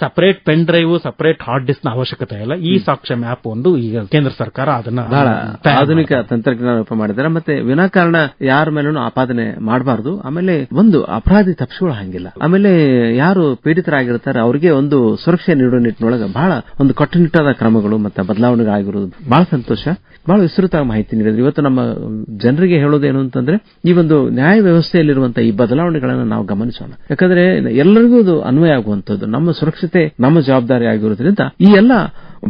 S3: separate pen drive separate hard ಡಿಸ್ಕ್ನ ಅವಶ್ಯಕತೆ ಇಲ್ಲ. ಈ ಸಾಕ್ಷ್ಯ ಮ್ಯಾಪ್ ಒಂದು ಈಗ ಕೇಂದ್ರ ಸರ್ಕಾರ ಅದನ್ನ
S2: ಬಹಳ ಆಧುನಿಕ ತಂತ್ರಜ್ಞಾನ ರೂಪ ಮಾಡಿದ್ದಾರೆ. ಮತ್ತೆ ವಿನಾಕಾರಣ ಯಾರ ಮೇಲೂ ಆಪಾದನೆ ಮಾಡಬಾರದು. ಆಮೇಲೆ ಒಂದು ಅಪರಾಧಿ ತಪ್ಪಿಸ್ಕೊಳ್ಳೋ ಹಂಗಿಲ್ಲ. ಆಮೇಲೆ ಯಾರು ಪೀಡಿತರಾಗಿರ್ತಾರೆ ಅವರಿಗೆ ಒಂದು ಸುರಕ್ಷೆ ನೀಡುವ ನಿಟ್ಟಿನೊಳಗೆ ಬಹಳ ಒಂದು ಕಟ್ಟುನಿಟ್ಟಾದ ಕ್ರಮಗಳು ಮತ್ತೆ ಬದಲಾವಣೆಗಳಾಗಿರೋದು ಬಹಳ ಸಂತೋಷ. ಬಹಳ ವಿಸ್ತೃತ ಮಾಹಿತಿ ನೀಡಿದ್ರು. ಇವತ್ತು ನಮ್ಮ ಜನರಿಗೆ ಹೇಳೋದೇನು ಅಂತಂದ್ರೆ ಈ ಒಂದು ನ್ಯಾಯ ವ್ಯವಸ್ಥೆಯಲ್ಲಿರುವಂತಹ ಈ ಬದಲಾವಣೆಗಳನ್ನು ನಾವು ಗಮನಿಸೋಣ. ಯಾಕಂದ್ರೆ ಎಲ್ಲರಿಗೂ ಅದು ಅನ್ವಯ ಆಗುವಂತದ್ದು ನಮ್ಮ ಸುರಕ್ಷತೆ ನಮ್ಮ ಜವಾಬ್ದಾರಿ ಆಗಿರೋದ್ರಿಂದ ಈ ಎಲ್ಲ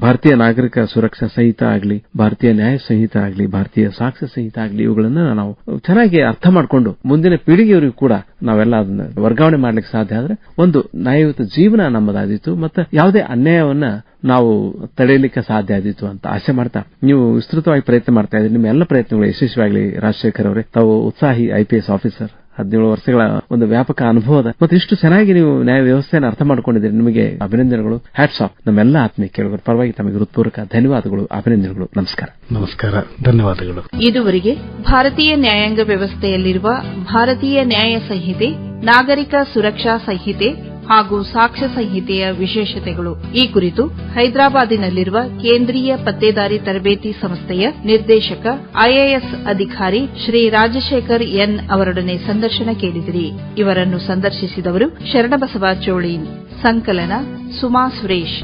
S2: ಭಾರತೀಯ ನಾಗರಿಕ ಸುರಕ್ಷಾ ಸಹಿತ ಆಗಲಿ, ಭಾರತೀಯ ನ್ಯಾಯ ಸಹಿತ ಆಗಲಿ, ಭಾರತೀಯ ಸಾಕ್ಷ್ಯ ಸಹಿತ ಆಗಲಿ, ಇವುಗಳನ್ನ ನಾವು ಚೆನ್ನಾಗಿ ಅರ್ಥ ಮಾಡಿಕೊಂಡು ಮುಂದಿನ ಪೀಳಿಗೆಯವರಿಗೂ ಕೂಡ ನಾವೆಲ್ಲ ಅದನ್ನ ವರ್ಗಾವಣೆ ಮಾಡ್ಲಿಕ್ಕೆ ಸಾಧ್ಯ ಆದ್ರೆ ಒಂದು ನ್ಯಾಯಯುತ ಜೀವನ ನಮ್ಮದಾದೀತು ಮತ್ತೆ ಯಾವುದೇ ಅನ್ಯಾಯವನ್ನ ನಾವು ತಡೆಯಲಿಕ್ಕೆ ಸಾಧ್ಯ ಆದೀತು ಅಂತ ಆಸೆ ಮಾಡ್ತಾ ನೀವು ವಿಸ್ತೃತವಾಗಿ ಪ್ರಯತ್ನ ಮಾಡ್ತಾ ಇದ್ದೀರಿ. ನಿಮ್ಮ ಎಲ್ಲ ಪ್ರಯತ್ನಗಳು ಯಶಸ್ವಿಯಾಗಲಿ ರಾಜಶೇಖರ್ ಅವರೇ. ತಾವು ಉತ್ಸಾಹಿ ಐಪಿಎಸ್ ಆಫೀಸರ್ ಹದಿನೇಳು ವರ್ಷಗಳ ಒಂದು ವ್ಯಾಪಕ ಅನುಭವದ ಮತ್ತೆ ಇಷ್ಟು ಚೆನ್ನಾಗಿ ನೀವು ನ್ಯಾಯ ವ್ಯವಸ್ಥೆಯನ್ನು ಅರ್ಥ ಮಾಡಿಕೊಂಡಿದ್ದೀರಿ. ನಿಮಗೆ ಅಭಿನಂದನೆಗಳು. ಹ್ಯಾಟ್ಸ್ ಆಫ್ ನಮ್ಮೆಲ್ಲ ಆತ್ಮೀಯ ಕೇಳುಗರ ಪರವಾಗಿ ತಮಗೆ ಹೃತ್ಪೂರ್ವಕ ಧನ್ಯವಾದಗಳು. ಅಭಿನಂದನೆಗಳು. ನಮಸ್ಕಾರ.
S3: ನಮಸ್ಕಾರ. ಧನ್ಯವಾದಗಳು.
S1: ಇದುವರೆಗೆ ಭಾರತೀಯ ನ್ಯಾಯಾಂಗ ವ್ಯವಸ್ಥೆಯಲ್ಲಿರುವ ಭಾರತೀಯ ನ್ಯಾಯ ಸಂಹಿತೆ ನಾಗರಿಕ ಸುರಕ್ಷಾ ಸಂಹಿತೆ ಹಾಗೂ ಸಾಕ್ಷ್ಯ ಸಂಹಿತೆಯ ವಿಶೇಷತೆಗಳು. ಈ ಕುರಿತು ಹೈದರಾಬಾದಿನಲ್ಲಿರುವ ಕೇಂದ್ರೀಯ ಪತ್ತೇದಾರಿ ತರಬೇತಿ ಸಂಸ್ಥೆಯ ನಿರ್ದೇಶಕ ಐಎಎಸ್ ಅಧಿಕಾರಿ ಶ್ರೀ ರಾಜಶೇಖರ್ ಎನ್ ಅವರೊಡನೆ ಸಂದರ್ಶನ ಕೇಳಿದಿರಿ. ಇವರನ್ನು ಸಂದರ್ಶಿಸಿದವರು ಶರಣಬಸವ ಚೋಳಿ ಸಂಕಲನ ಸುಮಾ ಸುರೇಶ್.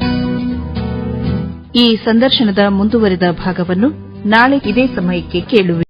S1: ಈ ಸಂದರ್ಶನದ ಮುಂದುವರಿದ ಭಾಗವನ್ನು ನಾಳೆ ಇದೇ ಸಮಯಕ್ಕೆ ಕೇಳುವೆ